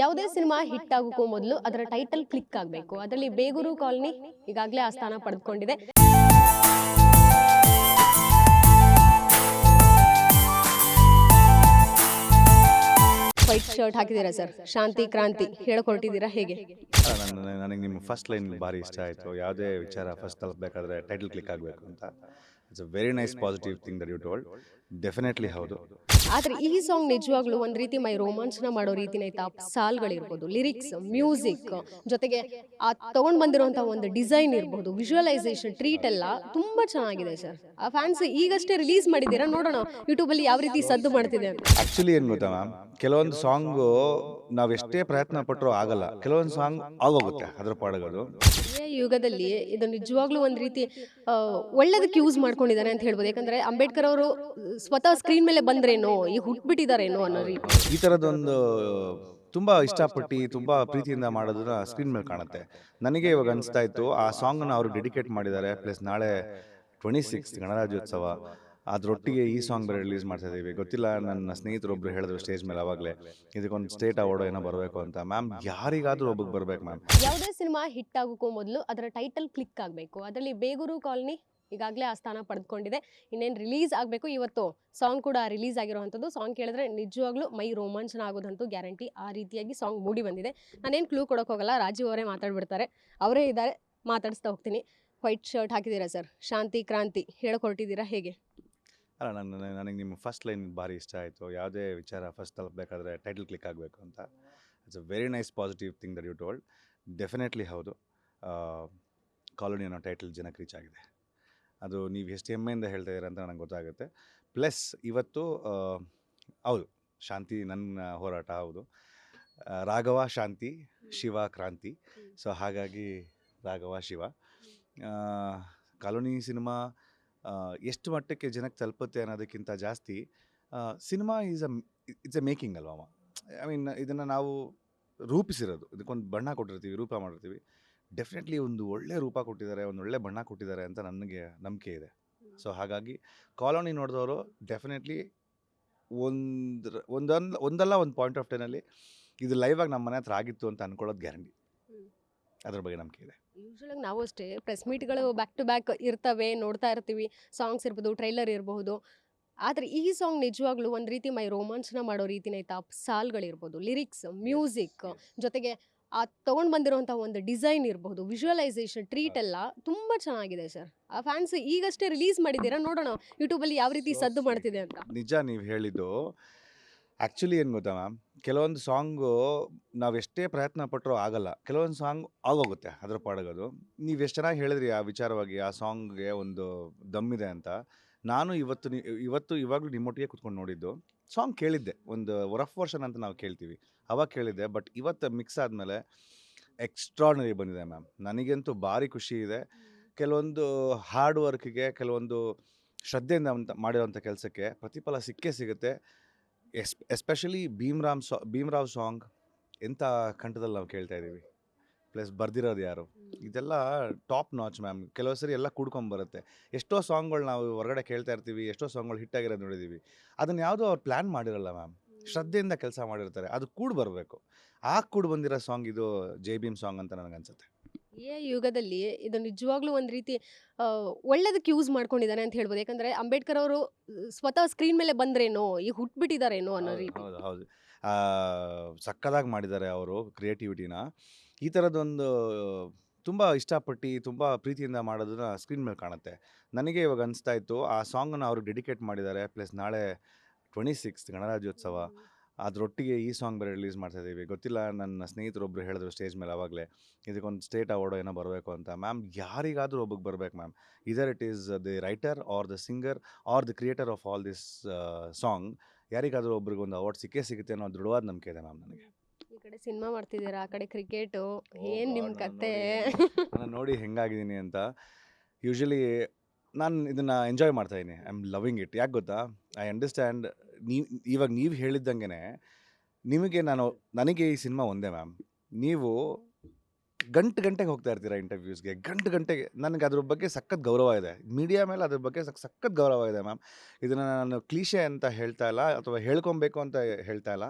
ಯಾವುದೇ cinema hit ಆಗೋಕ್ಕೂ ಮೊದಲು ಅದರ ಟೈಟಲ್ ಕ್ಲಿಕ್ ಆಗಬೇಕು. ಅದರಲ್ಲಿ ಬೇಗೂರು ಕಾಲೋನಿ ಈಗಾಗಲೇ ಆ ಸ್ಥಾನ ಪಡೆದುಕೊಂಡಿದೆ. ವೈಟ್ ಶರ್ಟ್ ಹಾಕಿದ್ದೀರಾ ಸರ್ ಶಾಂತಿ ಕ್ರಾಂತಿ ಹೇಳ್ಕೊಟ್ಟಿದ್ದೀರಾ ಹೇಗೆ? ನನ್ನ ನನಗೆ ನಿಮ್ಮ ಫಸ್ಟ್ ಲೈನ್ ಭಾರಿ ಇಷ್ಟ ಆಯಿತು. ಯಾವುದೇ ವಿಚಾರ ಫಸ್ಟ್ ತಲುಪಬೇಕಾದ್ರೆ ಟೈಟಲ್ ಕ್ಲಿಕ್ ಆಗಬೇಕು ಅಂತ. It's a very nice positive thing that you told definitely ಹೌದು. ಆದ್ರೆ ಈ ಸಾಂಗ್ ನಿಜವಾಗ್ಲೂ ಒಂದ್ ರೀತಿ ಮೈ ರೋಮಾಂಚನ ಮಾಡೋ ರೀತಿನೇ ಐತಾ. ಸಾಲ್ಗಳಿರ್ಬೋದು ಲಿರಿಕ್ಸ್ ಮ್ಯೂಸಿಕ್ ಜೊತೆಗೆ ಆ ತಗೊಂಡ್ ಬಂದಿರುವಂತ ಒಂದು ಡಿಸೈನ್ ಇರ್ಬೋದು ವಿಜುವಲೈಸೇಷನ್ ಟ್ರೀಟ್ ಎಲ್ಲ ತುಂಬಾ ಚೆನ್ನಾಗಿದೆ ಸರ್ ಆ ಫ್ಯಾನ್ಸ್ ಈಗಷ್ಟೇ ರಿಲೀಸ್ ಮಾಡಿದ್ದೀರಾ? ನೋಡೋಣ ಯೂಟ್ಯೂಬ್ ಅಲ್ಲಿ ಯಾವ ರೀತಿ ಸದ್ದು ಮಾಡ್ತಿದೆ ಆಕ್ಚುಲಿ ಏನ್ ಗೊತ್ತಾ ಮ್ಯಾಮ್ ಕೆಲವೊಂದು ಸಾಂಗು ನಾವು ಎಷ್ಟೇ ಪ್ರಯತ್ನ ಪಟ್ಟರು ಆಗಲ್ಲ. ಕೆಲವೊಂದು ಸಾಂಗ್ ಆಗೋಗುತ್ತೆ ಅದ್ರ ಪಾಡುಗಳು. ಈ ಯುಗದಲ್ಲಿ ಇದು ನಿಜವಾಗ್ಲೂ ಒಂದ್ ರೀತಿ ಒಳ್ಳೇದಕ್ಕೆ ಯೂಸ್ ಮಾಡ್ಕೊಂಡಿದ್ದಾರೆ ಅಂತ ಹೇಳ್ಬೋದು. ಯಾಕಂದ್ರೆ ಅಂಬೇಡ್ಕರ್ ಅವರು ಸ್ವತಃ ಸ್ಕ್ರೀನ್ ಮೇಲೆ ಬಂದ್ರೇನೋ ಈಗ ಹುಟ್ಬಿಟ್ಟಿದಾರೇನೋ ಅನ್ನೋ ರೀತಿ. ಈ ಥರದೊಂದು ತುಂಬಾ ಇಷ್ಟಪಟ್ಟು ತುಂಬಾ ಪ್ರೀತಿಯಿಂದ ಮಾಡೋದನ್ನ ಸ್ಕ್ರೀನ್ ಮೇಲೆ ಕಾಣುತ್ತೆ. ನನಗೆ ಇವಾಗ ಅನಿಸ್ತಾ ಇತ್ತು ಆ ಸಾಂಗನ್ನು ಅವರು ಡೆಡಿಕೇಟ್ ಮಾಡಿದ್ದಾರೆ ಪ್ಲಸ್ ನಾಳೆ ಟ್ವೆಂಟಿ ಸಿಕ್ಸ್ ಗಣರಾಜ್ಯೋತ್ಸವ. ಅದರೊಟ್ಟಿಗೆ ಈ ಸಾಂಗ್ ಬೇರೆ ರಿಲೀಸ್ ಮಾಡ್ತಾ ಇದ್ದೀವಿ ಗೊತ್ತಿಲ್ಲ ನನ್ನ ಸ್ನೇಹಿತರೊಬ್ರು ಹೇಳಿದ್ರು ಸ್ಟೇಜ್ ಮೇಲೆ ಅವಾಗಲೇ ಇದಕ್ಕೊಂದು ಸ್ಟೇಟ್ ಅವಾರ್ಡ್ ಏನೋ ಬರಬೇಕು ಅಂತ. ಮ್ಯಾಮ್ ಯಾರಿಗಾದ್ರೂ ಒಬ್ಬಕ್ಕೆ ಬರಬೇಕು ಮ್ಯಾಮ್ ಯಾವುದೇ ಸಿನಿಮಾ ಹಿಟ್ ಆಗೋಕ್ಕೂ ಮೊದಲು ಅದರ ಟೈಟಲ್ ಕ್ಲಿಕ್ ಆಗಬೇಕು. ಅದರಲ್ಲಿ ಬೇಗೂರು ಕಾಲನಿ ಈಗಾಗಲೇ ಆ ಸ್ಥಾನ ಪಡೆದುಕೊಂಡಿದೆ. ಇನ್ನೇನು ರಿಲೀಸ್ ಆಗಬೇಕು ಇವತ್ತು? ಸಾಂಗ್ ಕೂಡ ರಿಲೀಸ್ ಆಗಿರುವಂಥದ್ದು. ಸಾಂಗ್ ಕೇಳಿದ್ರೆ ನಿಜವಾಗ್ಲೂ ಮೈ ರೋಮಾಂಚನ ಆಗೋದಂತೂ ಗ್ಯಾರಂಟಿ ಆ ರೀತಿಯಾಗಿ ಸಾಂಗ್ ಮೂಡಿ ಬಂದಿದೆ. ನಾನೇನು ಕ್ಲೂ ಕೊಡೋಕೆ ಹೋಗಲ್ಲ. ರಾಜೀವ್ ಅವರೇ ಮಾತಾಡ್ಬಿಡ್ತಾರೆ. ಅವರೇ ಇದ್ದಾರೆ. ಮಾತಾಡಿಸ್ತಾ ಹೋಗ್ತೀನಿ. ವೈಟ್ ಶರ್ಟ್ ಹಾಕಿದ್ದೀರಾ ಸರ್ ಶಾಂತಿ, ಕ್ರಾಂತಿ ಹೇಳ್ಕೊಟ್ಟಿದ್ದೀರಾ ಹೇಗೆ? ಅಲ್ಲ ನನ್ನ ನನಗೆ ನಿಮ್ಮ ಫಸ್ಟ್ ಲೈನ್ ಭಾರಿ ಇಷ್ಟ ಆಯಿತು. ಯಾವುದೇ ವಿಚಾರ ಫಸ್ಟ್ ತಲುಪಬೇಕಾದ್ರೆ ಟೈಟಲ್ ಕ್ಲಿಕ್ ಆಗಬೇಕು ಅಂತ. It's a very nice positive thing that you told definitely ಹೌದು. ಕಾಲೋನಿ ಅನ್ನೋ ಟೈಟಲ್ ಜನಕ್ಕೆ ರೀಚ್ ಆಗಿದೆ. ಅದು ನೀವು ಎಷ್ಟು ಹೆಮ್ಮೆಯಿಂದ ಹೇಳ್ತಾ ಇದ್ದೀರ ಅಂತ ನನಗೆ ಗೊತ್ತಾಗುತ್ತೆ. ಪ್ಲಸ್ ಇವತ್ತು ಹೌದು ಶಾಂತಿ ನನ್ನ ಹೋರಾಟ ಹೌದು. ರಾಘವ ಶಾಂತಿ ಶಿವ ಕ್ರಾಂತಿ. ಸೊ ಹಾಗಾಗಿ ರಾಘವ ಶಿವ. ಕಾಲೋನಿ ಸಿನಿಮಾ ಎಷ್ಟು ಮಟ್ಟಕ್ಕೆ ಜನಕ್ಕೆ ತಲುಪುತ್ತೆ ಅನ್ನೋದಕ್ಕಿಂತ ಜಾಸ್ತಿ cinema is a it's a making ಅಲ್ವಾ ಐ ಮೀನ್ ಇದನ್ನು ನಾವು ರೂಪಿಸಿರೋದು ಇದಕ್ಕೊಂದು ಬಣ್ಣ ಕೊಟ್ಟಿರ್ತೀವಿ ರೂಪ ಮಾಡಿರ್ತೀವಿ. ಡೆಫಿನೆಟ್ಲಿ ಒಂದು ಒಳ್ಳೆ ರೂಪ ಕೊಟ್ಟಿದ್ದಾರೆ ಒಂದು ಒಳ್ಳೆ ಬಣ್ಣ ಕೊಟ್ಟಿದ್ದಾರೆ ಅಂತ ನನಗೆ ನಂಬಿಕೆ ಇದೆ. ಸೊ ಹಾಗಾಗಿ ಕಾಲೋನಿ ನೋಡಿದವರು ಡೆಫಿನೆಟ್ಲಿ ಒಂದು ಒಂದೊಂದು ಒಂದಲ್ಲ ಒಂದು ಪಾಯಿಂಟ್ ಆಫ್ ಟೈನಲ್ಲಿ ಇದು ಲೈವ್ ಆಗಿ ನಮ್ಮ ಮನೆ ಹತ್ರ ಆಗಿತ್ತು ಅಂತ ಅನ್ಕೊಳ್ಳೋದು ಗ್ಯಾರಂಟಿ. ಅದ್ರ ಬಗ್ಗೆ ನಂಬಿಕೆ ಇದೆ. ಯೂಶ್ವಲಾಗಿ ನಾವು ಅಷ್ಟೇ ಪ್ರೆಸ್ ಮೀಟ್ಗಳು ಬ್ಯಾಕ್ ಟು ಬ್ಯಾಕ್ ಇರ್ತವೆ ನೋಡ್ತಾ ಇರ್ತೀವಿ ಸಾಂಗ್ಸ್ ಇರ್ಬೋದು ಟ್ರೈಲರ್ ಇರಬಹುದು ಆದರೆ ಈ ಸಾಂಗ್ ನಿಜವಾಗ್ಲೂ ಒಂದು ರೀತಿ ಮೈ ರೋಮಾಂಚನ ಮಾಡೋ ರೀತಿನೇ ಆಯ್ತಾ ಸಾಲ್ಗಳಿರ್ಬೋದು ಲಿರಿಕ್ಸ್ ಮ್ಯೂಸಿಕ್ ಜೊತೆಗೆ ಆ ತಗೊಂಡ್ ಬಂದಿರುವಂಥ ಒಂದು ಡಿಸೈನ್ ಇರಬಹುದು ವಿಜುವಲೈಸೇಷನ್ ಟ್ರೀಟ್ ಎಲ್ಲ ತುಂಬ ಚೆನ್ನಾಗಿದೆ ಸರ್. ಆ ಫ್ಯಾನ್ಸ್ ಈಗಷ್ಟೇ ರಿಲೀಸ್ ಮಾಡಿದ್ದೀರಾ? ನೋಡೋಣ ಯೂಟ್ಯೂಬಲ್ಲಿ ಯಾವ ರೀತಿ ಸದ್ದು. ಮಾಡ್ತಿದೆ ಅಂತ. ನಿಜ ನೀವು ಹೇಳಿದ್ದು. ಆ್ಯಕ್ಚುಲಿ ಏನು ಗೊತ್ತಾ ಮ್ಯಾಮ್ ಕೆಲವೊಂದು ಸಾಂಗು ನಾವು ಎಷ್ಟೇ ಪ್ರಯತ್ನ ಪಟ್ಟರೂ ಆಗಲ್ಲ. ಕೆಲವೊಂದು ಸಾಂಗ್ ಆಗೋಗುತ್ತೆ ಅದ್ರ ಪಾಡಗೋದು. ನೀವು ಎಷ್ಟು ಚೆನ್ನಾಗಿ ಹೇಳಿದ್ರಿ ಆ ವಿಚಾರವಾಗಿ ಆ ಸಾಂಗ್ಗೆ ಒಂದು ದಮ್ಮಿದೆ ಅಂತ. ನಾನು ಇವತ್ತು ಇವತ್ತು ಇವಾಗಲೂ ನಿಮ್ಮೊಟ್ಟಿಗೆ ಕುತ್ಕೊಂಡು ನೋಡಿದ್ದು. ಸಾಂಗ್ ಕೇಳಿದ್ದೆ. ಒಂದು ರಫ್ ವರ್ಷನ್ ಅಂತ ನಾವು ಕೇಳ್ತೀವಿ. ಅವಾಗ ಕೇಳಿದ್ದೆ ಬಟ್ ಇವತ್ತು ಮಿಕ್ಸ್ ಆದಮೇಲೆ ಎಕ್ಸ್ಟ್ರಾರ್ನರಿ ಬಂದಿದೆ ಮ್ಯಾಮ್. ನನಗಂತೂ ಭಾರಿ ಖುಷಿ ಇದೆ. ಕೆಲವೊಂದು ಹಾರ್ಡ್ ವರ್ಕ್ಗೆ ಕೆಲವೊಂದು ಶ್ರದ್ಧೆಯಿಂದ ಅಂತ ಮಾಡಿರೋಂಥ ಕೆಲಸಕ್ಕೆ ಪ್ರತಿಫಲ ಸಿಕ್ಕೇ ಸಿಗುತ್ತೆ. ಎಸ್ ಎಸ್ಪೆಷಲಿ ಭೀಮ್ರಾಮ್ ಸಾ ಭೀಮ್ರಾವ್ ಸಾಂಗ್ ಎಂಥ ಕಂಠದಲ್ಲಿ ನಾವು ಕೇಳ್ತಾ ಇದ್ದೀವಿ. ಪ್ಲಸ್ ಬರ್ದಿರೋದು ಯಾರು? ಇದೆಲ್ಲ ಟಾಪ್ ನಾಚ್ ಮ್ಯಾಮ್. ಕೆಲವು ಸರಿ ಎಲ್ಲ ಕೂಡ್ಕೊಂಬರುತ್ತೆ ಎಷ್ಟೋ ಸಾಂಗ್ಗಳು ನಾವು ಹೊರಗಡೆ ಕೇಳ್ತಾ ಇರ್ತೀವಿ ಎಷ್ಟೋ ಸಾಂಗ್ಗಳು ಹಿಟ್ಟಾಗಿರೋದು ನೋಡಿದ್ದೀವಿ ಅದನ್ನು ಯಾವುದೋ ಅವ್ರು ಪ್ಲ್ಯಾನ್ ಮಾಡಿರಲ್ಲ ಮ್ಯಾಮ್. ಶ್ರದ್ಧೆಯಿಂದ ಕೆಲಸ ಮಾಡಿರ್ತಾರೆ. ಅದು ಕೂಡ ಬರಬೇಕು. ಆ ಕೂಡ ಬಂದಿರೋ ಸಾಂಗ್ ಇದು ಜೈ ಭೀಮ್ ಸಾಂಗ್ ಅಂತ ನನಗನ್ಸುತ್ತೆ ಈ ಯುಗದಲ್ಲಿ ಇದು ನಿಜವಾಗ್ಲೂ ಒಂದು ರೀತಿ ಒಳ್ಳೆದಕ್ಕೆ ಯೂಸ್ ಮಾಡ್ಕೊಂಡಿದ್ದಾರೆ ಅಂತ ಹೇಳ್ಬೋದು. ಯಾಕಂದ್ರೆ ಅಂಬೇಡ್ಕರ್ ಅವರು ಸ್ವತಃ ಸ್ಕ್ರೀನ್ ಮೇಲೆ ಬಂದ್ರೇನೋ ಈಗ ಹುಟ್ಬಿಟ್ಟಿದಾರೇನೋ ಅನ್ನೋ ರೀತಿ. ಹೌದು ಹೌದು. ಸಕ್ಕದಾಗಿ ಮಾಡಿದ್ದಾರೆ ಅವರು ಕ್ರಿಯೇಟಿವಿಟಿನ. ಈ ಥರದೊಂದು ತುಂಬ ಇಷ್ಟಪಟ್ಟು ತುಂಬ ಪ್ರೀತಿಯಿಂದ ಮಾಡೋದನ್ನ ಸ್ಕ್ರೀನ್ ಮೇಲೆ ಕಾಣುತ್ತೆ. ನನಗೆ ಇವಾಗ ಅನಿಸ್ತಾ ಇತ್ತು ಆ ಸಾಂಗನ್ನು ಅವರು ಡೆಡಿಕೇಟ್ ಮಾಡಿದ್ದಾರೆ. ಪ್ಲಸ್ ನಾಳೆ ಟ್ವೆಂಟಿ ಸಿಕ್ಸ್ ಗಣರಾಜ್ಯೋತ್ಸವ. ಅದರೊಟ್ಟಿಗೆ ಈ ಸಾಂಗ್ ಬೇರೆ ರಿಲೀಸ್ ಮಾಡ್ತಾ ಇದ್ದೀವಿ ಗೊತ್ತಿಲ್ಲ ನನ್ನ ಸ್ನೇಹಿತರೊಬ್ಬರು ಹೇಳಿದ್ರು ಸ್ಟೇಜ್ ಮೇಲೆ ಆವಾಗಲೇ ಇದಕ್ಕೊಂದು ಸ್ಟೇಟ್ ಅವಾರ್ಡ್ ಏನೋ ಬರಬೇಕು ಅಂತ. ಮ್ಯಾಮ್ ಯಾರಿಗಾದರೂ ಒಬ್ಬಕ್ಕೆ ಬರಬೇಕು ma'am. Either it is the writer or the singer or the creator of all this song ಯಾರಿಗಾದರೂ ಒಬ್ರಿಗೆ ಒಂದು ಅವಾರ್ಡ್ ಸಿಕ್ಕೇ ಸಿಗುತ್ತೆ ಅನ್ನೋ ದೃಢವಾದ ನಂಬಿಕೆ ಇದೆ ಮ್ಯಾಮ್ ನನಗೆ. ಈ ಕಡೆ ಸಿನಿಮಾ ಮಾಡ್ತಿದ್ದೀರಾ? ಆ ಕಡೆ ಕ್ರಿಕೆಟು? ಏನು ನಿಮ್ಮ ಕತೆ? ನಾನು ನೋಡಿ ಹೆಂಗಾಗಿದ್ದೀನಿ ಅಂತ. ಯೂಶಲಿ ನಾನು ಇದನ್ನು ಎಂಜಾಯ್ ಮಾಡ್ತಾ ಇದ್ದೀನಿ. ಐ ಆಮ್ ಲವಿಂಗ್ ಇಟ್ ಯಾಕೆ ಗೊತ್ತಾ? ಐ ಅಂಡರ್ಸ್ಟ್ಯಾಂಡ್ ನೀವು, ಇವಾಗ ನೀವು ಹೇಳಿದ್ದಂಗೆ ನಿಮಗೆ ನಾನು, ನನಗೆ ಈ ಸಿನಿಮಾ ಒಂದೇ ಮ್ಯಾಮ್ ನೀವು ಗಂಟು ಗಂಟೆಗೆ ಹೋಗ್ತಾ ಇರ್ತೀರಾ ಇಂಟರ್ವ್ಯೂಸ್ಗೆ ಗಂಟು ಗಂಟೆಗೆ ನನಗೆ ಅದ್ರ ಬಗ್ಗೆ ಸಖತ್ ಗೌರವ ಇದೆ. ಮೀಡಿಯಾ ಮೇಲೆ ಅದ್ರ ಬಗ್ಗೆ ಸಖತ್ ಗೌರವ ಇದೆ ಮ್ಯಾಮ್ ಇದನ್ನು ನಾನು ಕ್ಲೀಶೆ ಅಂತ ಹೇಳ್ತಾ ಇಲ್ಲ, ಅಥವಾ ಹೇಳ್ಕೊಬೇಕು ಅಂತ ಹೇಳ್ತಾ ಇಲ್ಲ.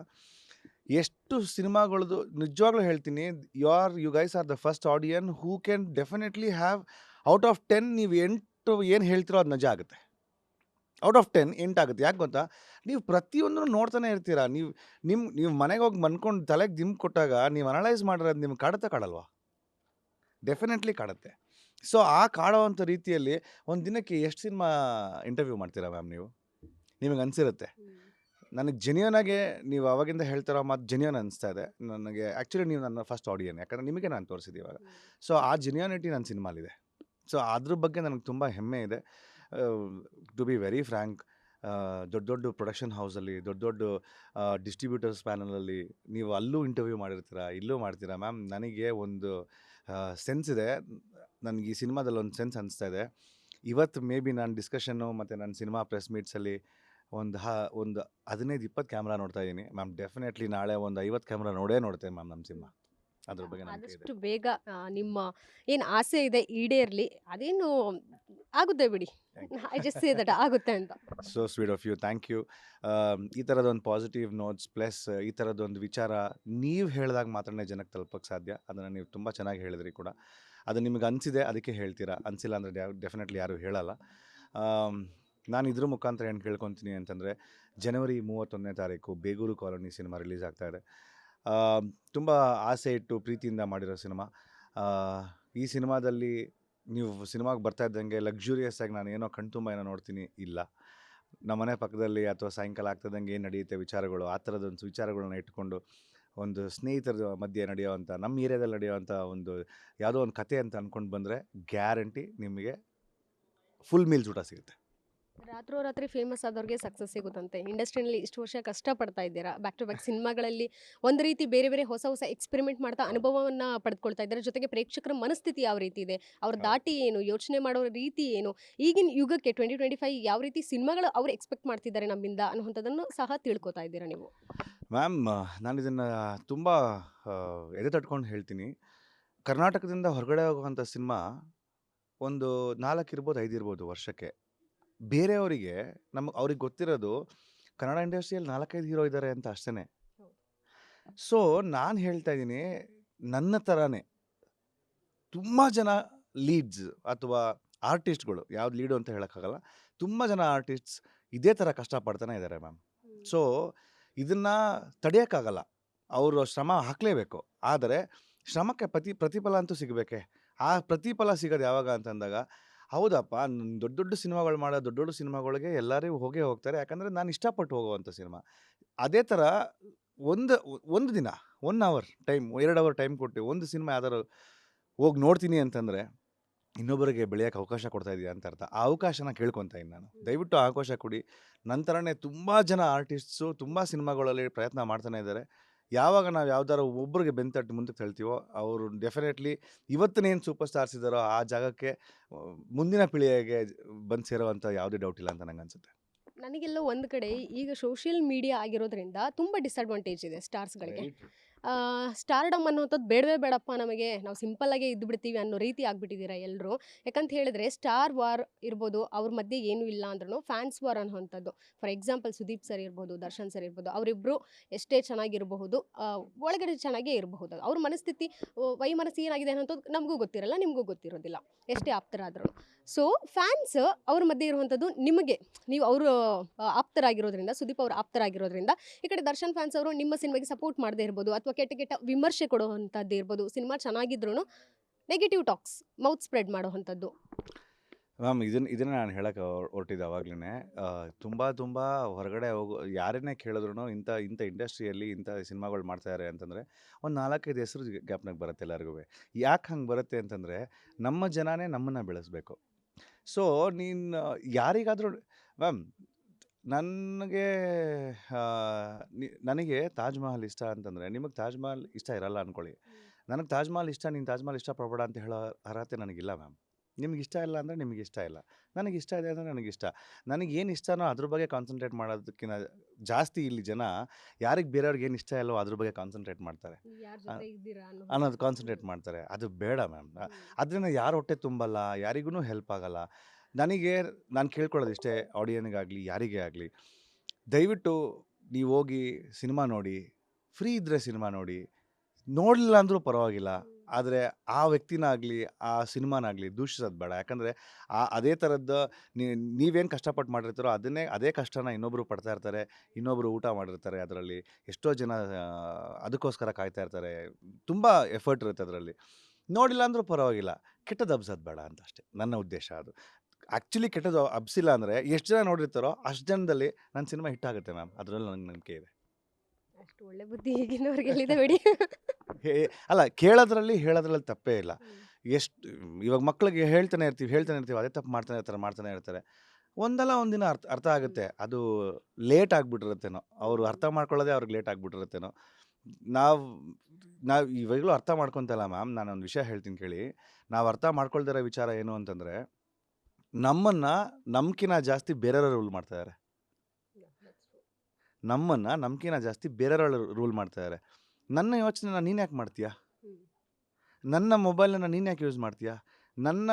ಎಷ್ಟು ಸಿನಿಮಾಗಳದು ನಿಜವಾಗ್ಲೂ ಹೇಳ್ತೀನಿ you are you guys are the first audience who can definitely have out of ten ನೀವು ಎಂಟು ಏನು ಹೇಳ್ತಿರೋ ಅದು ನಜ ಆಗುತ್ತೆ. ಔಟ್ ಆಫ್ ಟೆನ್ ಎಂಟಾಗುತ್ತೆ ಯಾಕೆ ಗೊತ್ತಾ? ನೀವು ಪ್ರತಿಯೊಂದನ್ನು ನೋಡ್ತಾನೆ ಇರ್ತೀರಾ. ನೀವು ನಿಮ್ಮ ನೀವು ಮನೆಗೆ ಹೋಗಿ ಮನ್ಕೊಂಡು ತಲೆಗೆ ದಿಮ್ ಕೊಟ್ಟಾಗ ನೀವು ಅನಲೈಸ್ ಮಾಡಿರೋದು ನಿಮ್ಗೆ ಕಾಡುತ್ತಾ ಕಾಡಲ್ವಾ? ಡೆಫಿನೆಟ್ಲಿ ಕಾಡುತ್ತೆ. ಸೊ ಆ ಕಾಡೋವಂಥ ರೀತಿಯಲ್ಲಿ ಒಂದು ದಿನಕ್ಕೆ ಎಷ್ಟು ಸಿನಿಮಾ ಇಂಟರ್ವ್ಯೂ ಮಾಡ್ತೀರಾ ಮ್ಯಾಮ್ ನೀವು? ನಿಮಗೆ ಅನಿಸಿರುತ್ತೆ. ನನಗೆ ಜೆನ್ಯೂನ್ ಆಗಿ ನೀವು ಅವಾಗಿಂದ ಹೇಳ್ತಿರೋ ಮಾತು ಜೆನ್ಯೂನ್ ಅನಿಸ್ತಾ ಇದೆ. ನನಗೆ ಆ್ಯಕ್ಚುಲಿ ನೀವು ನನ್ನ ಫಸ್ಟ್ ಆಡಿಯನ್ ಯಾಕಂದರೆ ನಿಮಗೆ ನಾನು ತೋರಿಸಿದ್ದೀವಾಗ ಸೊ ಆ ಜೆನ್ಯೂನಿಟಿ ನನ್ನ ಸಿನಿಮಾಲಿದೆ. ಸೊ ಅದ್ರ ಬಗ್ಗೆ ನನಗೆ ತುಂಬ ಹೆಮ್ಮೆ ಇದೆ. ಟು ಬಿ ವೆರಿ ಫ್ರ್ಯಾಂಕ್ ದೊಡ್ಡ ದೊಡ್ಡ ಪ್ರೊಡಕ್ಷನ್ ಹೌಸಲ್ಲಿ, ದೊಡ್ಡ ದೊಡ್ಡ ಡಿಸ್ಟ್ರಿಬ್ಯೂಟರ್ಸ್ ಪ್ಯಾನಲಲ್ಲಿ ನೀವು ಅಲ್ಲೂ ಇಂಟರ್ವ್ಯೂ ಮಾಡಿರ್ತೀರಾ, ಇಲ್ಲೂ ಮಾಡ್ತೀರಾ ಮ್ಯಾಮ್? ನನಗೆ ಒಂದು ಸೆನ್ಸ್ ಇದೆ. ನನಗೆ ಈ ಸಿನಿಮಾದಲ್ಲಿ ಒಂದು ಸೆನ್ಸ್ ಅನಿಸ್ತಾ ಇದೆ. ಇವತ್ತು ಮೇ ಬಿ ನಾನು ಡಿಸ್ಕಷನ್ನು ಮತ್ತು ನನ್ನ ಸಿನಿಮಾ ಪ್ರೆಸ್ ಮೀಟ್ಸಲ್ಲಿ ಒಂದು ಹಾ, ಒಂದು ಹದಿನೈದು ಇಪ್ಪತ್ತು ಕ್ಯಾಮ್ರಾ ನೋಡ್ತಾ ಇದ್ದೀನಿ. ಮ್ಯಾಮ್, ಡೆಫಿನೆಟ್ಲಿ ನಾಳೆ ಒಂದು ಐವತ್ತು ಕ್ಯಾಮ್ರಾ ನೋಡೇ ನೋಡ್ತೇನೆ ಮ್ಯಾಮ್ ನಮ್ಮ ಸಿನಿಮಾ. ಅದ್ರ ಬಗ್ಗೆ ನಂಬಿಕೆ ಇದೆ. ಆದಷ್ಟು ಬೇಗ ಆ, ನಿಮ್ಮ ಏನು ಆಸೆ ಇದೆ ಈಡೇರಲಿ ಅದೇನು ಆಗುತ್ತೆ ಬಿಡಿ. ಐ ಜಸ್ಟ್ ಸೇ ದಟ್ ಆಗುತ್ತೆ ಅಂತ. So sweet of you thank you ಈ ಥರದೊಂದು ಪಾಸಿಟಿವ್ ನೋಟ್ಸ್ ಪ್ಲಸ್ ಈ ಥರದೊಂದು ವಿಚಾರ ನೀವು ಹೇಳಿದಾಗ ಮಾತ್ರನೇ ಜನಕ್ಕೆ ತಲುಪಕ್ಕೆ ಸಾಧ್ಯ. ಅದನ್ನು ನೀವು ತುಂಬ ಚೆನ್ನಾಗಿ ಹೇಳಿದ್ರಿ ಕೂಡ. ಅದು ನಿಮಗೆ ಅನಿಸಿದೆ ಅದಕ್ಕೆ ಹೇಳ್ತೀರಾ? ಅನಿಸಿಲ್ಲ ಅಂದರೆ ಡೆಫಿನೆಟ್ಲಿ ಯಾರೂ ಹೇಳಲ್ಲ. ಆಮ್, ನಾನು ಇದ್ರ ಮುಖಾಂತರ ಏನು ಕೇಳ್ಕೊತೀನಿ ಅಂತಂದರೆ ಜನವರಿ ಮೂವತ್ತೊಂದನೇ ತಾರೀಕು ಬೇಗೂರು ಕಾಲೋನಿ ಸಿನಿಮಾ ರಿಲೀಸ್ ಆಗ್ತಾ ಇದೆ. ತುಂಬ ಆಸೆ ಇಟ್ಟು ಪ್ರೀತಿಯಿಂದ ಮಾಡಿರೋ ಸಿನಿಮಾ. ಈ ಸಿನಿಮಾದಲ್ಲಿ ನೀವು ಸಿನಿಮಾಗೆ ಬರ್ತಾ ಇದ್ದಂಗೆ ಲಕ್ಸುರಿಯಸ್ ಆಗಿ ನಾನು ಏನೋ ಕಣ್ತುಂಬ ಏನೋ ನೋಡ್ತೀನಿ ಇಲ್ಲ. ನಮ್ಮ ಮನೆ ಪಕ್ಕದಲ್ಲಿ ಅಥವಾ ಸಾಯಂಕಾಲ ಆಗ್ತದಂಗೆ ಏನು ನಡೆಯುತ್ತೆ ವಿಚಾರಗಳು, ಆ ಥರದೊಂದು ವಿಚಾರಗಳನ್ನ ಇಟ್ಕೊಂಡು ಒಂದು ಸ್ನೇಹಿತರ ಮಧ್ಯೆ ನಡೆಯುವಂಥ ನಮ್ಮ ಏರಿಯಾದಲ್ಲಿ ನಡೆಯುವಂಥ ಒಂದು ಯಾವುದೋ ಒಂದು ಕತೆ ಅಂತ ಅಂದ್ಕೊಂಡು ಬಂದರೆ ಗ್ಯಾರಂಟಿ ನಿಮಗೆ ಫುಲ್ ಮೀಲ್ಸ್ ಊಟ ಸಿಗುತ್ತೆ. ರಾತ್ರೋರಾತ್ರಿ ಫೇಮಸ್ ಆದವ್ರಿಗೆ ಸಕ್ಸಸ್ ಸಿಗುತ್ತಂತೆ. ಇಂಡಸ್ಟ್ರಿನಲ್ಲಿ ಇಷ್ಟು ವರ್ಷ ಕಷ್ಟಪಡ್ತಾ ಇದ್ದೀರಾ? ಬ್ಯಾಕ್ ಟು ಬ್ಯಾಕ್ ಸಿನಿಮಾಗಳಲ್ಲಿ ಒಂದು ರೀತಿ ಬೇರೆ ಬೇರೆ ಹೊಸ ಹೊಸ ಎಕ್ಸ್ಪೆರಿಮೆಂಟ್ ಮಾಡ್ತಾ ಅನುಭವವನ್ನು ಪಡೆದುಕೊಳ್ತಾ ಇದ್ದಾರೆ? ಜೊತೆಗೆ ಪ್ರೇಕ್ಷಕರ ಮನಸ್ಥಿತಿ ಯಾವ ರೀತಿ ಇದೆ? ಅವ್ರ ದಾಟಿ ಏನು? ಯೋಚನೆ ಮಾಡೋ ರೀತಿ ಏನು? ಈಗಿನ ಯುಗಕ್ಕೆ ಟ್ವೆಂಟಿ ಟ್ವೆಂಟಿ ಫೈವ್ ಯಾವ ರೀತಿ ಸಿನಿಮಾಗಳು ಅವ್ರು ಎಕ್ಸ್ಪೆಕ್ಟ್ ಮಾಡ್ತಿದ್ದಾರೆ ನಮ್ಮಿಂದ ಅನ್ನುವಂಥದ್ದನ್ನು ಸಹ ತಿಳ್ಕೊತಾ ಇದ್ದೀರಾ ನೀವು? ಮ್ಯಾಮ್ ನಾನು ಇದನ್ನು ತುಂಬ ಎದೆ ತಟ್ಕೊಂಡು ಹೇಳ್ತೀನಿ. ಕರ್ನಾಟಕದಿಂದ ಹೊರಗಡೆ ಹೋಗುವಂಥ ಸಿನಿಮಾ ಒಂದು ನಾಲ್ಕು ಇರ್ಬೋದು ಐದು ಇರ್ಬೋದು ವರ್ಷಕ್ಕೆ. ಬೇರೆಯವರಿಗೆ ನಮಗೆ ಅವ್ರಿಗೆ ಗೊತ್ತಿರೋದು ಕನ್ನಡ ಇಂಡಸ್ಟ್ರಿಯಲ್ಲಿ ನಾಲ್ಕೈದು ಹೀರೋ ಇದ್ದಾರೆ ಅಂತ ಅಷ್ಟೇ. ಸೊ ನಾನು ಹೇಳ್ತಾ ಇದ್ದೀನಿ ನನ್ನ ಥರನೇ ತುಂಬ ಜನ ಲೀಡ್ಸ್ ಅಥವಾ ಆರ್ಟಿಸ್ಟ್ಗಳು ಯಾವ್ದು ಲೀಡು ಅಂತ ಹೇಳೋಕ್ಕಾಗಲ್ಲ ತುಂಬ ಜನ ಆರ್ಟಿಸ್ಟ್ಸ್ ಇದೇ ಥರ ಕಷ್ಟಪಡ್ತಾನೆ ಇದ್ದಾರೆ ಮ್ಯಾಮ್. ಸೊ ಇದನ್ನು ತಡೆಯೋಕ್ಕಾಗಲ್ಲ. ಅವರು ಶ್ರಮ ಹಾಕಲೇಬೇಕು. ಆದರೆ ಶ್ರಮಕ್ಕೆ ಪ್ರತಿ ಪ್ರತಿಫಲ ಅಂತೂ ಸಿಗಬೇಕೆ. ಆ ಪ್ರತಿಫಲ ಸಿಗೋದು ಯಾವಾಗ ಅಂತಂದಾಗ ಹೌದಪ್ಪ ದೊಡ್ಡ ದೊಡ್ಡ ಸಿನಿಮಾಗಳು ಮಾಡೋ ದೊಡ್ಡ ದೊಡ್ಡ ಸಿನಿಮಾಗಳಿಗೆ ಎಲ್ಲರೂ ಹೋಗೇ ಹೋಗ್ತಾರೆ. ಯಾಕಂದರೆ ನಾನು ಇಷ್ಟಪಟ್ಟು ಹೋಗುವಂಥ ಸಿನಿಮಾ. ಅದೇ ಥರ ಒಂದು ಒಂದು ದಿನ ಒನ್ ಅವರ್ ಟೈಮ್ ಎರಡು ಅವರ್ ಟೈಮ್ ಕೊಟ್ಟು ಒಂದು ಸಿನಿಮಾ ಯಾವ್ದಾದ್ರು ಹೋಗಿ ನೋಡ್ತೀನಿ ಅಂತಂದರೆ ಇನ್ನೊಬ್ಬರಿಗೆ ಬೆಳೆಯೋಕೆ ಅವಕಾಶ ಕೊಡ್ತಾ ಇದೆಯಾ ಅಂತ ಅರ್ಥ. ಆ ಅವಕಾಶನ ಕೇಳ್ಕೊತಾ ಇದ್ದೀನಿ ನಾನು. ದಯವಿಟ್ಟು ಅವಕಾಶ ಕೊಡಿ. ನಂತರನೇ ತುಂಬ ಜನ ಆರ್ಟಿಸ್ಟ್ಸು ತುಂಬ ಸಿನಿಮಾಗಳಲ್ಲಿ ಪ್ರಯತ್ನ ಮಾಡ್ತಾನೆ ಇದ್ದಾರೆ. ಯಾವಾಗ ನಾವು ಯಾವ್ದಾರು ಒಬ್ಬರಿಗೆ ಬೆಂತಟ್ಟು ಮುಂದಕ್ಕೆ ತಳ್ತೀವೋ ಅವರು ಡೆಫಿನೆಟ್ಲಿ ಇವತ್ತಿನೇನು ಸೂಪರ್ ಸ್ಟಾರ್ಸ್ ಇದ್ದಾರೋ ಆ ಜಾಗಕ್ಕೆ ಮುಂದಿನ ಪೀಳಿಗೆಗೆ ಬಂದು ಸೇರೋವಂಥ ಯಾವುದೇ ಡೌಟ್ ಇಲ್ಲ ಅಂತ ನಂಗೆ ಅನ್ಸುತ್ತೆ. ನನಗೆಲ್ಲ ಒಂದು ಕಡೆ ಈಗ ಸೋಷಿಯಲ್ ಮೀಡಿಯಾ ಆಗಿರೋದ್ರಿಂದ ತುಂಬ ಡಿಸ್ಅಡ್ವಾಂಟೇಜ್ ಇದೆ ಸ್ಟಾರ್ಸ್ಗಳಿಗೆ. ಸ್ಟಾರ್ಡಮ್ ಅನ್ನೋಂಥದ್ದು ಬೇಡವೇ ಬೇಡಪ್ಪ ನಮಗೆ. ನಾವು ಸಿಂಪಲ್ಲಾಗೇ ಇದ್ದು ಬಿಡ್ತೀವಿ ಅನ್ನೋ ರೀತಿ ಆಗಿಬಿಟ್ಟಿದ್ದೀರಾ ಎಲ್ಲರೂ ಯಾಕಂತ ಹೇಳಿದ್ರೆ, ಸ್ಟಾರ್ ವಾರ್ ಇರ್ಬೋದು, ಅವ್ರ ಮಧ್ಯೆ ಏನೂ ಇಲ್ಲ ಅಂದ್ರೂ ಫ್ಯಾನ್ಸ್ ವಾರ್ ಅನ್ನೋವಂಥದ್ದು. ಫಾರ್ ಎಕ್ಸಾಂಪಲ್ ಸುದೀಪ್ ಸರ್ ಇರ್ಬೋದು, ದರ್ಶನ್ ಸರ್ ಇರ್ಬೋದು ಅವರಿಬ್ಬರು ಎಷ್ಟೇ ಚೆನ್ನಾಗಿರಬಹುದು ಒಳಗಡೆ ಚೆನ್ನಾಗೇ ಇರಬಹುದು. ಅವ್ರ ಮನಸ್ಥಿತಿ, ವೈಮನಸ್ಸು ಏನಾಗಿದೆ ಅನ್ನೋಂಥದ್ದು ನಮಗೂ ಗೊತ್ತಿರಲ್ಲ, ನಿಮಗೂ ಗೊತ್ತಿರೋದಿಲ್ಲ. ಎಷ್ಟೇ ಆಪ್ತರಾದರೂ ಸೊ ಫ್ಯಾನ್ಸ್ ಅವ್ರ ಮಧ್ಯೆ ಇರುವಂಥದ್ದು ನಿಮಗೆ. ನೀವು ಅವರು ಆಪ್ತರಾಗಿರೋದ್ರಿಂದ, ಸುದೀಪ್ ಅವರು ಆಪ್ತರಾಗಿರೋದ್ರಿಂದ, ಈ ಕಡೆ ದರ್ಶನ್ ಫ್ಯಾನ್ಸ್ ಅವರು ನಿಮ್ಮ ಸಿನಿಮಾಗೆ ಸಪೋರ್ಟ್ ಮಾಡದೇ ಇರ್ಬೋದು, ಅಥವಾ ಕೆಟ್ಟ ಕೆಟ್ಟ ವಿಮರ್ಶೆ ಕೊಡುವಂಥದ್ದು ಇರ್ಬೋದು, ಸಿನಿಮಾ ಚೆನ್ನಾಗಿದ್ರು ನೆಗೆಟಿವ್ ಟಾಕ್ಸ್ ಮೌತ್ ಸ್ಪ್ರೆಡ್ ಮಾಡುವಂಥದ್ದು. ಮ್ಯಾಮ್ ಇದನ್ನ ಇದನ್ನು ನಾನು ಹೇಳಕ್ಕೆ ಹೊರಟಿದ್ದೆ ಆವಾಗಲೇ ತುಂಬ ತುಂಬ ಹೊರಗಡೆ ಹೋಗೋ, ಯಾರನ್ನೇ ಕೇಳಿದ್ರು ಇಂಥ ಇಂಥ ಇಂಡಸ್ಟ್ರಿಯಲ್ಲಿ ಇಂಥ ಸಿನಿಮಾಗಳು ಮಾಡ್ತಾಯಿದ್ದಾರೆ ಅಂತಂದರೆ, ಒಂದು ನಾಲ್ಕೈದು ಹೆಸರು ಗ್ಯಾಪ್ನಾಗ ಬರುತ್ತೆ ಎಲ್ಲರಿಗೂ ಯಾಕೆ ಹಂಗೆ ಬರುತ್ತೆ ಅಂತಂದರೆ, ನಮ್ಮ ಜನನೇ ನಮ್ಮನ್ನು ಬೆಳೆಸ್ಬೇಕು. ಸೊ ನೀನು ಯಾರಿಗಾದರೂ ಮ್ಯಾಮ್ ನನಗೆ ಆ, ನಿ- ನನಗೆ ತಾಜ್ ಮಹಲ್ ಇಷ್ಟ ಅಂತಂದರೆ ನಿಮಗೆ ತಾಜ್ ಮಹಲ್ ಇಷ್ಟ ಇರಲ್ಲ ಅಂದ್ಕೊಳ್ಳಿ ನನಗೆ ತಾಜ್ ಮಹಲ್ ಇಷ್ಟ ನೀನು ತಾಜ್ ಮಹಲ್ ಇಷ್ಟಪಡಬೇಡ ಅಂತ ಹೇಳೋ ಅರ್ಹತೆ ನನಗಿಲ್ಲ ಮ್ಯಾಮ್. ನಿಮ್ಗೆ ಇಷ್ಟ ಇಲ್ಲ ಅಂದರೆ ನಿಮಗೆ ಇಷ್ಟ ಇಲ್ಲ. ನನಗೆ ಇಷ್ಟ ಇದೆ ಅಂದರೆ ನನಗೆ ಇಷ್ಟ. ನನಗೆ ಏನು ಇಷ್ಟನೋ ಅದ್ರ ಬಗ್ಗೆ ಕಾನ್ಸಂಟ್ರೇಟ್ ಮಾಡೋದಕ್ಕಿಂತ ಜಾಸ್ತಿ ಇಲ್ಲಿ ಜನ ಯಾರಿಗೆ ಬೇರೆಯವ್ರಿಗೆ ಏನು ಇಷ್ಟ ಇಲ್ಲವೋ ಅದ್ರ ಬಗ್ಗೆ ಕಾನ್ಸಂಟ್ರೇಟ್ ಮಾಡ್ತಾರೆ. ಅನ್ನೋದು. ಕಾನ್ಸಂಟ್ರೇಟ್ ಮಾಡ್ತಾರೆ. ಅದು ಬೇಡ ಮ್ಯಾಮ್ ಅದರಿಂದ ಯಾರು ಹೊಟ್ಟೆ ತುಂಬಲ್ಲ ಯಾರಿಗೂ ಹೆಲ್ಪ್ ಆಗಲ್ಲ. ನನಗೆ ನಾನು ಕೇಳ್ಕೊಳ್ಳೋದು ಇಷ್ಟೇ ಆಡಿಯನ್ಗಾಗಲಿ ಯಾರಿಗೇ ಆಗಲಿ. ದಯವಿಟ್ಟು ನೀವು ಹೋಗಿ ಸಿನಿಮಾ ನೋಡಿ ಫ್ರೀ ಇದ್ದರೆ ಸಿನಿಮಾ ನೋಡಿ ನೋಡಲಿಲ್ಲ ಅಂದರೂ ಪರವಾಗಿಲ್ಲ. ಆದರೆ ಆ ವ್ಯಕ್ತಿನಾಗಲಿ, ಆ ಸಿನಿಮಾನಾಗಲಿ ದೂಷಿಸೋದು ಬೇಡ. ಯಾಕಂದರೆ ಆ, ಅದೇ ಥರದ್ದು ನೀವೇನು ಕಷ್ಟಪಟ್ಟು ಮಾಡಿರ್ತಾರೋ ಅದನ್ನೇ, ಅದೇ ಕಷ್ಟನ ಇನ್ನೊಬ್ಬರು ಪಡ್ತಾ ಇರ್ತಾರೆ ಇನ್ನೊಬ್ಬರು ಊಟ ಮಾಡಿರ್ತಾರೆ ಅದರಲ್ಲಿ. ಎಷ್ಟೋ ಜನ ಅದಕ್ಕೋಸ್ಕರ ಕಾಯ್ತಾ ಇರ್ತಾರೆ. ತುಂಬ ಎಫರ್ಟ್ ಇರುತ್ತೆ ಅದರಲ್ಲಿ. ನೋಡಿಲ್ಲ ಅಂದರೂ ಪರವಾಗಿಲ್ಲ. ಕೆಟ್ಟದ್ದು ಅಬ್ಸೋದು ಬೇಡ ಅಂತ ಅಷ್ಟೇ. ನನ್ನ ಉದ್ದೇಶ ಅದು. ಆ್ಯಕ್ಚುಲಿ ಕೆಟ್ಟದ್ದು ಅಬ್ಸಿಲ್ಲ ಅಂದರೆ ಎಷ್ಟು ಜನ ನೋಡಿರ್ತಾರೋ ಅಷ್ಟು ಜನದಲ್ಲಿ ನನ್ನ ಸಿನಿಮಾ ಹಿಟ್ ಆಗುತ್ತೆ ಮ್ಯಾಮ್. ಅದರಲ್ಲಿ ನನಗೆ ನಂಬಿಕೆ ಇದೆ. ಅಷ್ಟು ಒಳ್ಳೆ ಬುದ್ಧಿ ಈಗಿನವ್ರಿಗೆ ಬಿಡಿ. ಅಲ್ಲ ಕೇಳೋದ್ರಲ್ಲಿ ಹೇಳೋದ್ರಲ್ಲಿ ತಪ್ಪೇ ಇಲ್ಲ. ಎಷ್ಟು ಇವಾಗ ಮಕ್ಳಿಗೆ ಹೇಳ್ತಾನೆ ಇರ್ತೀವಿ ಹೇಳ್ತಾನೆ ಇರ್ತೀವಿ ಅದೇ ತಪ್ಪು ಮಾಡ್ತಾನೆ ಇರ್ತಾರೆ ಮಾಡ್ತಾನೆ ಇರ್ತಾರೆ. ಒಂದಲ್ಲ ಒಂದಿನ ಅರ್ಥ ಅರ್ಥ ಆಗುತ್ತೆ. ಅದು ಲೇಟ್ ಆಗಿಬಿಟ್ಟಿರುತ್ತೇನೋ. ಅವರು ಅರ್ಥ ಮಾಡ್ಕೊಳ್ಳೋದೇ ಅವ್ರಿಗೆ ಲೇಟ್ ಆಗಿಬಿಟ್ಟಿರುತ್ತೇನೋ. ನಾವು ನಾವು ಇವಾಗಲೂ ಅರ್ಥ ಮಾಡ್ಕೊತಲ್ಲ ಮ್ಯಾಮ್. ನಾನು ಒಂದು ವಿಷಯ ಹೇಳ್ತೀನಿ ಕೇಳಿ. ನಾವು ಅರ್ಥ ಮಾಡ್ಕೊಳ್ದಿರೋ ವಿಚಾರ ಏನು ಅಂತಂದರೆ ನಮ್ಮನ್ನು ನಮ್ಕಿನ ಜಾಸ್ತಿ ಬೇರೆಯವರು ರೂಲ್ ಮಾಡ್ತಾಯಿದ್ದಾರೆ ನಮ್ಮನ್ನು ನಮ್ಕಿನ ಜಾಸ್ತಿ ಬೇರೆಯವರು ರೂಲ್ ಮಾಡ್ತಾ ಇದ್ದಾರೆ ನನ್ನ ಯೋಚನೆನ ನೀನು ಯಾಕೆ ಮಾಡ್ತೀಯಾ? ನನ್ನ ಮೊಬೈಲನ್ನು ನೀನು ಯಾಕೆ ಯೂಸ್ ಮಾಡ್ತೀಯಾ? ನನ್ನ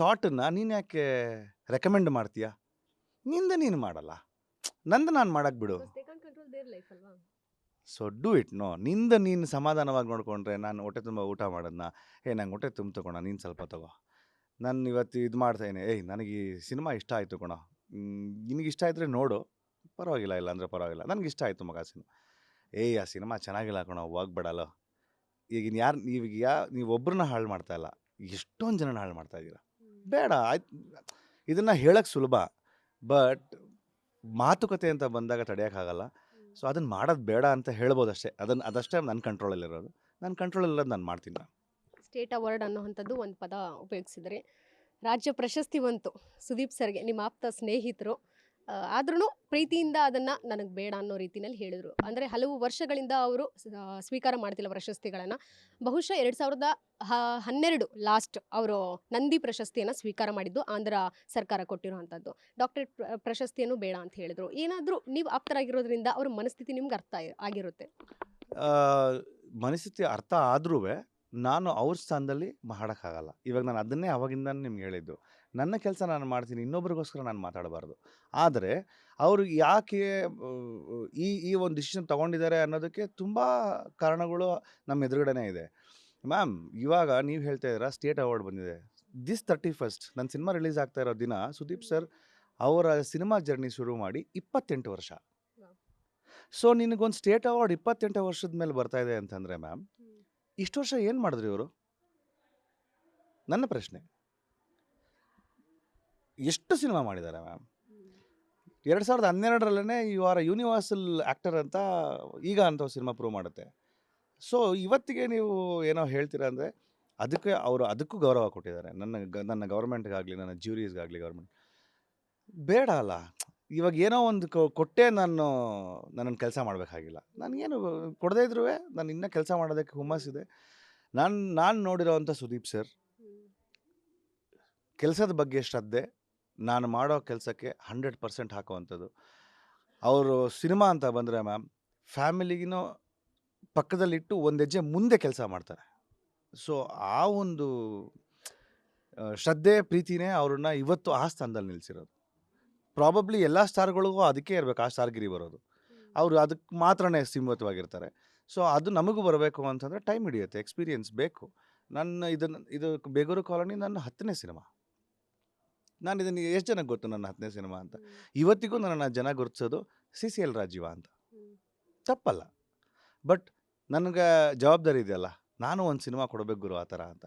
ಥಾಟನ್ನು ನೀನು ಯಾಕೆ ರೆಕಮೆಂಡ್ ಮಾಡ್ತೀಯಾ? ನಿಂದ ನೀನು ಮಾಡಲ್ಲ. ನಂದು ನಾನು ಮಾಡಕ್ಕೆ ಬಿಡು. ಸೊ ಡೂ ಇಟ್ ನೋ ನಿಂದ ನೀನು ಸಮಾಧಾನವಾಗಿ ನೋಡಿಕೊಂಡ್ರೆ ನಾನು ಹೊಟ್ಟೆ ತುಂಬ ಊಟ ಮಾಡೋದನ್ನ ಏ ನಂಗೆ ಹೊಟ್ಟೆ ತುಂಬ ತಗೋಣ ನೀನು ಸ್ವಲ್ಪ ತಗೋ. ನಾನು ಇವತ್ತು ಇದು ಮಾಡ್ತಾಯಿನಿ ಏಯ್ ನನಗೆ ಈ ಸಿನಿಮಾ ಇಷ್ಟ ಆಯಿತು ಕಣ. ನಿನಗಿಷ್ಟ ಇಷ್ಟ ನೋಡು. ಪರವಾಗಿಲ್ಲ ಇಲ್ಲ ಅಂದರೆ ಪರವಾಗಿಲ್ಲ. ನನಗೆ ಇಷ್ಟ ಆಯಿತು ಮಗ ಸಿನಿಮಾ. ಏಯ್ ಆ ಸಿನಿಮಾ ಚೆನ್ನಾಗಿಲ್ಲ ಕಣೋ ಹೋಗ್ಬೇಡಲ್ಲ. ಈಗ ಯಾರು ನೀವು ಯಾ ನೀವು ಒಬ್ಬರನ್ನ ಹಾಳು ಮಾಡ್ತಾ ಇಲ್ಲ. ಎಷ್ಟೊಂದು ಜನನ ಹಾಳು ಮಾಡ್ತಾ ಇದ್ದೀರಾ ಬೇಡ ಆಯ್ತು ಇದನ್ನು ಹೇಳೋಕ್ಕೆ ಸುಲಭ. ಬಟ್ ಮಾತುಕತೆ ಅಂತ ಬಂದಾಗ ತಡೆಯೋಕ್ಕಾಗಲ್ಲ ಸೊ ಅದನ್ನು ಮಾಡೋದು ಬೇಡ ಅಂತ ಹೇಳ್ಬೋದು ಅಷ್ಟೇ. ಅದನ್ನು ಅದಷ್ಟೇ ನನ್ನ ಕಂಟ್ರೋಲಲ್ಲಿರೋದು ನನ್ನ ಕಂಟ್ರೋಲಲ್ಲಿರೋದು ನಾನು ಮಾಡ್ತೀನಿ ಸ್ಟೇಟ್ ಅವಾರ್ಡ್ ಅನ್ನುವಂಥದ್ದು ಒಂದು ಪದ ಉಪಯೋಗಿಸಿದ್ರಿ. ರಾಜ್ಯ ಪ್ರಶಸ್ತಿ ಬಂತು. ಸುದೀಪ್ ಸರ್ಗೆ ನಿಮ್ಮ ಆಪ್ತ ಸ್ನೇಹಿತರು. ಆದ್ರೂ ಪ್ರೀತಿಯಿಂದ ಅದನ್ನು ನನಗೆ ಬೇಡ ಅನ್ನೋ ರೀತಿಯಲ್ಲಿ ಹೇಳಿದರು. ಅಂದರೆ ಹಲವು ವರ್ಷಗಳಿಂದ ಅವರು ಸ್ವೀಕಾರ ಮಾಡ್ತಿಲ್ಲ ಪ್ರಶಸ್ತಿಗಳನ್ನು. ಬಹುಶಃ ಎರಡು ಸಾವಿರದ ಹನ್ನೆರಡು ಲಾಸ್ಟ್ ಅವರು ನಂದಿ ಪ್ರಶಸ್ತಿಯನ್ನು ಸ್ವೀಕಾರ ಮಾಡಿದ್ದು ಆಂಧ್ರ ಸರ್ಕಾರ ಕೊಟ್ಟಿರುವಂಥದ್ದು ಡಾಕ್ಟರೇಟ್ ಪ್ರ- ಪ್ರಶಸ್ತಿಯನ್ನು ಬೇಡ ಅಂತ ಹೇಳಿದರು. ಏನಾದರೂ ನೀವು ಆಪ್ತರಾಗಿರೋದ್ರಿಂದ ಅವ್ರ ಮನಸ್ಥಿತಿ ನಿಮ್ಗೆ ಅರ್ಥ ಆಗಿರುತ್ತೆ. ಮನಸ್ಥಿತಿ ಅರ್ಥ ಆದ್ರೂ ನಾನು ಅವ್ರ ಸ್ಥಾನದಲ್ಲಿ ಮಾಡೋಕ್ಕಾಗಲ್ಲ. ಇವಾಗ ನಾನು ಅದನ್ನೇ ಅವಾಗಿಂದ ನಿಮ್ಗೆ ಹೇಳಿದ್ದು. ನನ್ನ ಕೆಲಸ ನಾನು ಮಾಡ್ತೀನಿ ಇನ್ನೊಬ್ರಿಗೋಸ್ಕರ ನಾನು ಮಾತಾಡಬಾರ್ದು. ಆದರೆ ಅವರು ಯಾಕೆ ಈ ಈ ಒಂದು ಡಿಸಿಷನ್ ತೊಗೊಂಡಿದ್ದಾರೆ ಅನ್ನೋದಕ್ಕೆ ತುಂಬ ಕಾರಣಗಳು ನಮ್ಮ ಎದುರುಗಡೆನೇ ಇದೆ. ಮ್ಯಾಮ್ ಇವಾಗ ನೀವು ಹೇಳ್ತಾ ಇದ್ದೀರಾ ಸ್ಟೇಟ್ ಅವಾರ್ಡ್ ಬಂದಿದೆ. ದಿಸ್ ತರ್ಟಿ ಫಸ್ಟ್ ನನ್ನ ಸಿನಿಮಾ ರಿಲೀಸ್ ಆಗ್ತಾ ಇರೋ ದಿನ ಸುದೀಪ್ ಸರ್ ಅವರ ಸಿನಿಮಾ ಜರ್ನಿ ಶುರು ಮಾಡಿ ಇಪ್ಪತ್ತೆಂಟು ವರ್ಷ. ಸೊ ನಿನಗೊಂದು ಸ್ಟೇಟ್ ಅವಾರ್ಡ್ ಇಪ್ಪತ್ತೆಂಟು ವರ್ಷದ ಮೇಲೆ ಬರ್ತಾ ಇದೆ ಅಂತಂದರೆ ಮ್ಯಾಮ್ ಇಷ್ಟು ವರ್ಷ ಏನು ಮಾಡಿದ್ರಿ ಇವರು? ನನ್ನ ಪ್ರಶ್ನೆ. ಎಷ್ಟು ಸಿನಿಮಾ ಮಾಡಿದ್ದಾರೆ ಮ್ಯಾಮ್? ಎರಡು ಸಾವಿರದ ಹನ್ನೆರಡರಲ್ಲೇ ಯು ಆರ್ ಯೂನಿವರ್ಸಲ್ ಆ್ಯಕ್ಟರ್ ಅಂತ ಈಗ ಅಂತ ಸಿನಿಮಾ ಪ್ರೂವ್ ಮಾಡುತ್ತೆ. ಸೊ ಇವತ್ತಿಗೆ ನೀವು ಏನೋ ಹೇಳ್ತೀರಾ ಅಂದರೆ ಅದಕ್ಕೆ ಅವರು ಅದಕ್ಕೂ ಗೌರವ ಕೊಟ್ಟಿದ್ದಾರೆ. ನನ್ನ ಗ ನನ್ನ ಗೌರ್ಮೆಂಟ್ಗಾಗಲಿ ನನ್ನ ಜ್ಯೂರೀಸ್ಗಾಗಲಿ ಗೌರ್ಮೆಂಟ್ ಬೇಡ ಅಲ್ಲ. ಇವಾಗ ಏನೋ ಒಂದು ಕೊ- ಕೊಟ್ಟೆ ನಾನು ನನ್ನನ್ನು ಕೆಲಸ ಮಾಡಬೇಕಾಗಿಲ್ಲ. ನನಗೇನು ಕೊಡದೇ ಇದ್ರೂ ನಾನು ಇನ್ನೂ ಕೆಲಸ ಮಾಡೋದಕ್ಕೆ ಹುಮ್ಮಸ್ಸಿದೆ ನಾನು ನಾನು ನೋಡಿರೋವಂಥ ಸುದೀಪ್ ಸರ್ ಕೆಲಸದ ಬಗ್ಗೆ ಶ್ರದ್ಧೆ ನಾನು ಮಾಡೋ ಕೆಲಸಕ್ಕೆ ಹಂಡ್ರೆಡ್ ಪರ್ಸೆಂಟ್ ಹಾಕುವಂಥದ್ದು. ಅವರು ಸಿನಿಮಾ ಅಂತ ಬಂದರೆ ಮ್ಯಾಮ್ ಫ್ಯಾಮಿಲಿಗಿನೂ ಪಕ್ಕದಲ್ಲಿಟ್ಟು ಒಂದು ಹೆಜ್ಜೆ ಮುಂದೆ ಕೆಲಸ ಮಾಡ್ತಾರೆ. ಸೊ ಆ ಒಂದು ಶ್ರದ್ಧೆ ಪ್ರೀತಿನೇ ಅವ್ರನ್ನ ಇವತ್ತು ಆ ಸ್ಥಾನದಲ್ಲಿ ನಿಲ್ಲಿಸಿರೋದು ಪ್ರಾಬಬ್ಲಿ ಎಲ್ಲ ಸ್ಟಾರ್ಗಳಿಗೂ ಅದಕ್ಕೆ ಇರಬೇಕು ಆ ಸ್ಟಾರ್ಗಿರಿ ಬರೋದು. ಅವರು ಅದಕ್ಕೆ ಮಾತ್ರನೇ ಸೀಮಿತವಾಗಿರ್ತಾರೆ ಸೊ ಅದು ನಮಗೂ ಬರಬೇಕು ಅಂತಂದರೆ ಟೈಮ್ ಹಿಡಿಯುತ್ತೆ ಎಕ್ಸ್ಪೀರಿಯನ್ಸ್ ಬೇಕು. ನನ್ನ ಇದನ್ನು ಇದು ಬೇಗೂರು ಕಾಲೋನಿ ನನ್ನ ಹತ್ತನೇ ಸಿನಿಮಾ. ನಾನು ಇದನ್ನು ಎಷ್ಟು ಜನ ಗೊತ್ತು ನನ್ನ ಹತ್ತನೇ ಸಿನಿಮಾ ಅಂತ? ಇವತ್ತಿಗೂ ನನ್ನ ಜನ ಗುರುತಿಸೋದು ಸಿ ಸಿ ಎಲ್ ರಾಜೀವ ಅಂತ. ತಪ್ಪಲ್ಲ. ಬಟ್ ನನಗೆ ಜವಾಬ್ದಾರಿ ಇದೆಯಲ್ಲ ನಾನು ಒಂದು ಸಿನಿಮಾ ಕೊಡಬೇಕು ಗುರು ಆ ಥರ ಅಂತ.